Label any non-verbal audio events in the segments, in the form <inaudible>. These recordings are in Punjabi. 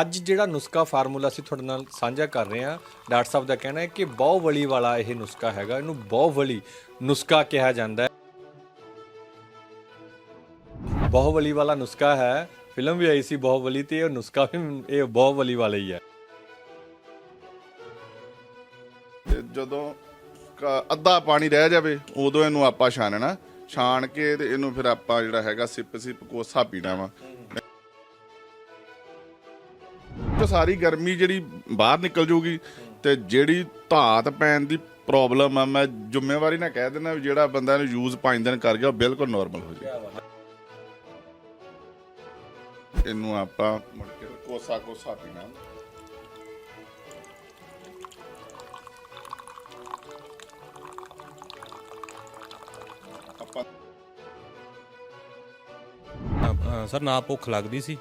ਅੱਜ ਜਿਹੜਾ ਨੁਸਖਾ ਫਾਰਮੂਲਾ ਅਸੀਂ ਤੁਹਾਡੇ ਨਾਲ ਸਾਂਝਾ ਕਰ ਰਹੇ ਹਾਂ, ਡਾਕਟਰ ਸਾਹਿਬ ਦਾ ਕਹਿਣਾ ਹੈ ਕਿ ਬਹੁਵਲੀ ਵਾਲਾ ਇਹ ਨੁਸਖਾ ਹੈਗਾ, ਇਹਨੂੰ ਬਹੁਵਲੀ ਨੁਸਖਾ ਕਿਹਾ ਜਾਂਦਾ ਹੈ। ਬਹੁਵਲੀ ਵਾਲਾ ਨੁਸਖਾ ਹੈ, ਫਿਲਮ ਵੀ ਆਈ ਸੀ ਬਹੁਵਲੀ ਤੇ ਇਹ ਨੁਸਖਾ ਵੀ, ਇਹ ਬਹੁਵਲੀ ਵਾਲਾ ਹੀ ਹੈ। ਜਦੋਂ ਅੱਧਾ ਪਾਣੀ ਰਹਿ ਜਾਵੇ, ਉਦੋਂ ਇਹਨੂੰ ਆਪਾਂ ਛਾਨਣਾ ਛਾਣ ਕੇ ਤੇ ਇਹਨੂੰ ਫਿਰ ਆਪਾਂ ਜਿਹੜਾ ਹੈਗਾ ਸਿਪ ਸਿਪ ਕੋਸਾ ਪੀਣਾ ਵਾ। ਤੇ ਸਾਰੀ ਗਰਮੀ ਜਿਹੜੀ ਬਾਹਰ ਨਿਕਲ ਜੂਗੀ ਤੇ ਜਿਹੜੀ ਧਾਤ ਪੈਣ ਦੀ ਪ੍ਰੋਬਲਮ ਆ, ਮੈਂ ਜ਼ਿੰਮੇਵਾਰੀ ਨਾਲ ਕਹਿ ਦਿੰਦਾ ਜਿਹੜਾ ਬੰਦਾ ਇਹਨੂੰ ਯੂਜ਼ 5 ਦਿਨ ਕਰ ਗਿਆ, ਉਹ ਬਿਲਕੁਲ ਨਾਰਮਲ ਹੋ ਜਾਏ ਇਹਨੂੰ ਆਪਾਂ ਮੁੜ ਕੇ ਕੋਸਾ ਕੋਸਾ ਪੀਣਾ। ਆਪਾਂ ਸਰ, ਨਾ ਭੁੱਖ ਲੱਗਦੀ ਸੀ।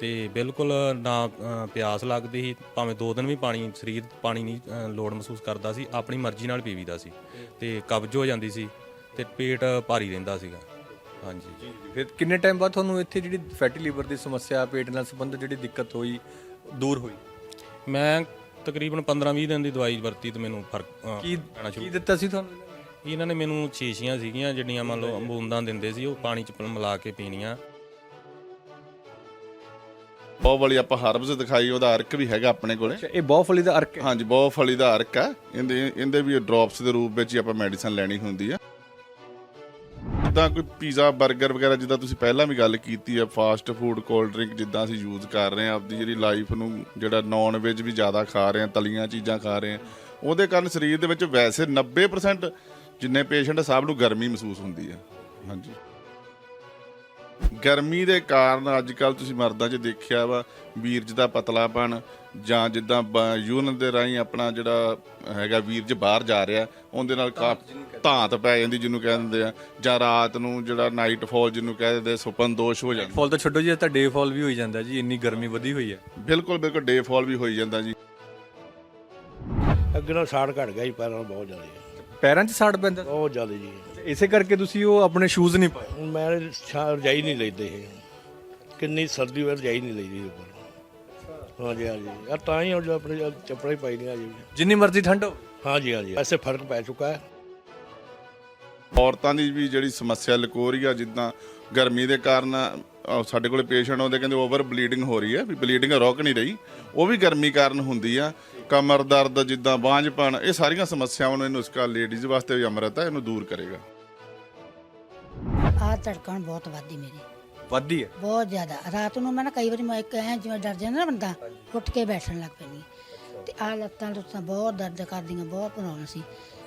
ਤੇ ਬਿਲਕੁਲ ਨਾ ਅ, ਪਿਆਸ ਲੱਗਦੀ ਸੀ ਭਾਵੇਂ ਦੋ ਦਿਨ ਵੀ ਪਾਣੀ ਸਰੀਰ ਪਾਣੀ ਨਹੀਂ ਅ, ਲੋੜ ਮਹਿਸੂਸ ਕਰਦਾ ਸੀ ਆਪਣੀ ਮਰਜ਼ੀ ਨਾਲ ਪੀਵੀਦਾ ਸੀ ਤੇ ਕਬਜ਼ ਹੋ ਜਾਂਦੀ ਸੀ ਤੇ ਪੇਟ ਭਾਰੀ ਰਹਿੰਦਾ ਸੀਗਾ। ਹਾਂਜੀ। ਫਿਰ ਕਿੰਨੇ ਟਾਈਮ ਬਾਅਦ ਤੁਹਾਨੂੰ ਇੱਥੇ ਜਿਹੜੀ ਫੈਟੀ ਲੀਵਰ ਦੀ ਸਮੱਸਿਆ ਪੇਟ ਨਾਲ ਸੰਬੰਧਿਤ ਜਿਹੜੀ ਦਿੱਕਤ ਹੋਈ ਦੂਰ ਹੋਈ? ਮੈਂ ਤਕਰੀਬਨ 15-20 ਦਿਨ ਦੀ ਦਵਾਈ ਵਰਤੀ ਤੇ ਮੈਨੂੰ ਫ਼ਰਕ ਅ, ਕੀ ਪੈਣਾ ਸ਼ੁਰੂ ਕੀ ਦਿੱਤਾ ਸੀ ਤੁਹਾਨੂੰ? ਇਹਨਾਂ ਨੇ ਮੈਨੂੰ ਛੀਸ਼ੀਆਂ ਸੀਗੀਆਂ ਜਿਹੜੀਆਂ ਮੰਨ ਲਓ ਬੂੰਦਾਂ ਦਿੰਦੇ ਸੀ ਉਹ ਪਾਣੀ ਚ ਮਿਲਾ ਕੇ ਪੀਣੀਆਂ। ਬਹੁਤ ਵਾਲੀ ਆਪਾਂ ਹਰਬਸ ਦਿਖਾਈ ਉਹਦਾ ਅਰਕ ਵੀ ਹੈਗਾ ਆਪਣੇ ਕੋਲੇ। ਅੱਛਾ ਇਹ ਬਹੁਫਲੀ ਦਾ ਅਰਕ ਹੈ? ਹਾਂਜੀ ਬਹੁਤ ਫਲੀ ਦਾ ਅਰਕ ਹੈ। ਇਹਦੇ ਇਹਦੇ ਵੀ ਡ੍ਰੌਪਸ ਦੇ ਰੂਪ ਵਿੱਚ ਹੀ ਆਪਾਂ ਮੈਡੀਸਨ ਲੈਣੀ ਹੁੰਦੀ ਆ ਜਿੱਦਾਂ ਕੋਈ ਪੀਜ਼ਾ 버ਗਰ ਵਗੈਰਾ ਜਿੱਦਾਂ ਤੁਸੀਂ ਪਹਿਲਾਂ ਵੀ ਗੱਲ ਕੀਤੀ ਹੈ ਫਾਸਟ ਫੂਡ ਕੋਲਡ ਡਰਿੰਕ ਜਿੱਦਾਂ ਅਸੀਂ ਯੂਜ਼ ਕਰ ਰਹੇ ਹਾਂ ਆਪਦੀ ਜਿਹੜੀ ਲਾਈਫ ਨੂੰ ਜਿਹੜਾ ਨਾਨ ਵੈਜ ਵੀ ਜ਼ਿਆਦਾ ਖਾ ਰਹੇ ਹਾਂ ਤਲੀਆਂ ਚੀਜ਼ਾਂ ਖਾ ਰਹੇ ਹਾਂ ਉਹਦੇ ਕਾਰਨ ਸਰੀਰ ਦੇ ਵਿੱਚ ਵੈਸੇ 90% ਜਿੰਨੇ ਪੇਸ਼ੈਂਟ ਸਭ ਨੂੰ ਗਰਮੀ ਮਹਿਸੂਸ ਹੁੰਦੀ ਹੈ। ਹਾਂਜੀ। ਗਰਮੀ ਦੇ ਕਾਰਨ ਅੱਜ ਕੱਲ ਤੁਸੀਂ ਮਰਦਾਂ 'ਚ ਦੇਖਿਆ ਵਾ ਵੀਰਜ ਦਾ ਪਤਲਾਪਣ ਜਾਂ ਜਿੱਦਾਂ ਯੂਰਨ ਦੇ ਰਾਹੀਂ ਆਪਣਾ ਜਿਹੜਾ ਹੈਗਾ ਵੀਰਜ ਬਾਹਰ ਜਾ ਰਿਹਾ ਉਹਦੇ ਨਾਲ ਕਾ ਧਾਤ ਪੈ ਜਾਂਦੀ ਜਿਹਨੂੰ ਕਹਿ ਦਿੰਦੇ ਆ ਜਾਂ ਰਾਤ ਨੂੰ ਜਿਹੜਾ ਨਾਈਟ ਫਾਲ ਜਿਹਨੂੰ ਕਹਿ ਦਿੰਦੇ ਸੁਪਨ ਦੋਸ਼ ਹੋ ਜਾਂਦਾ ਫਾਲ ਤਾਂ ਛੱਡੋ ਜੀ ਇਹ ਤਾਂ ਡੇ ਫਾਲ ਵੀ ਹੋਈ ਜਾਂਦਾ ਜੀ ਇੰਨੀ ਗਰਮੀ ਵਧੀ ਹੋਈ ਹੈ ਬਿਲਕੁਲ ਬਿਲਕੁਲ ਡੇ ਫਾਲ ਵੀ ਹੋਈ ਜਾਂਦਾ ਜੀ। ਅੱਗੇ ਨਾਲ ਸਾੜ ਘਟ ਗਿਆ ਜੀ ਪੈਰਾਂ ਨਾਲ ਬਹੁਤ ਜ਼ਿਆਦਾ ਜੀ। ਪੈਰਾਂ 'ਚ ਸਾੜ ਪੈਂਦਾ? ਬਹੁਤ ਜ਼ਿਆਦਾ ਜੀ। ਇਸੇ ਕਰਕੇ ਤੁਸੀਂ ਉਹ ਆਪਣੇ ਸ਼ੂਜ਼ ਨਹੀਂ ਪਾਏ? ਹੁਣ ਮੈਂ ਛਾ- ਰਜਾਈ ਨਹੀਂ ਲੈਂਦੇ ਇਹ। ਕਿੰਨੀ ਸਰਦੀ ਵੇਰ ਰਜਾਈ ਨਹੀਂ ਲਈਦੀ ਉੱਪਰ ਹਾਂਜੀ ਹਾਂਜੀ। ਆ ਤਾਂ ਹੀ ਹੁਣ ਆਪਣੇ ਚੱਪਲਾਂ ਹੀ ਪਾਈ ਦੀਆਂ ਜੀ ਜਿੰਨੀ ਮਰਜ਼ੀ ਠੰਡ ਹੋਵੇ। ਹਾਂਜੀ ਹਾਂਜੀ। ਐਸੇ ਫ਼ਰਕ ਪੈ ਚੁੱਕਾ ਹੈ। ਔਰਤਾਂ ਦੀ ਵੀ ਜਿਹੜੀ ਸਮੱਸਿਆ ਲਕੋ ਰਹੀ ਆ ਜਿੱਦਾਂ ਗਰਮੀ ਦੇ ਕਾਰਨ ਅਹ ਸਾਡੇ ਕੋਲੇ ਪੇਸ਼ੈਂਟ ਆਉਂਦੇ ਕਹਿੰਦੇ ਓਵਰ ਬਲੀਡਿੰਗ ਹੋ ਰਹੀ ਹੈ ਵੀ ਬਲੀਡਿੰਗ ਰੁਕ ਨਹੀਂ ਰਹੀ। ਉਹ ਵੀ ਗਰਮੀ ਕਾਰਨ ਹੁੰਦੀ ਆ। ਕਮਰ ਦਰਦ ਜਿੱਦਾਂ ਬਾਂਝਪਣ ਇਹ ਸਾਰੀਆਂ ਸਮੱਸਿਆਵਾਂ ਨੂੰ ਇਹ ਨੁਸਖਾ ਲੇਡੀਜ਼ ਵਾਸਤੇ ਵੀ ਅੰਮ੍ਰਿਤ ਹੈ ਇਹਨੂੰ ਦੂਰ ਕਰੇਗਾ। ਆ ਧੜਕਣ ਬਹੁਤ ਵੱਧਦੀ ਮੇਰੀ। ਵੱਧਦੀ ਹੈ? ਬਹੁਤ ਜ਼ਿਆਦਾ। ਰਾਤ ਨੂੰ ਮੈਂ ਨਾ ਕਈ ਵਾਰੀ ਮੈਂ ਇੱਕ ਐਂ ਜਿਵੇਂ ਡਰ ਜਾਂਦਾ ਨਾ ਬੰਦਾ ਉੱਠ ਕੇ ਬੈਠਣ ਲੱਗ ਪੈਂਦੀ। ਤੇ ਆ ਲੱਤਾਂ ਲੁੱਤਾਂ ਬਹੁਤ ਦਰਦ ਕਰਦੀਆਂ ਬਹੁਤ ਪ੍ਰੋਬਲਮ ਸੀ।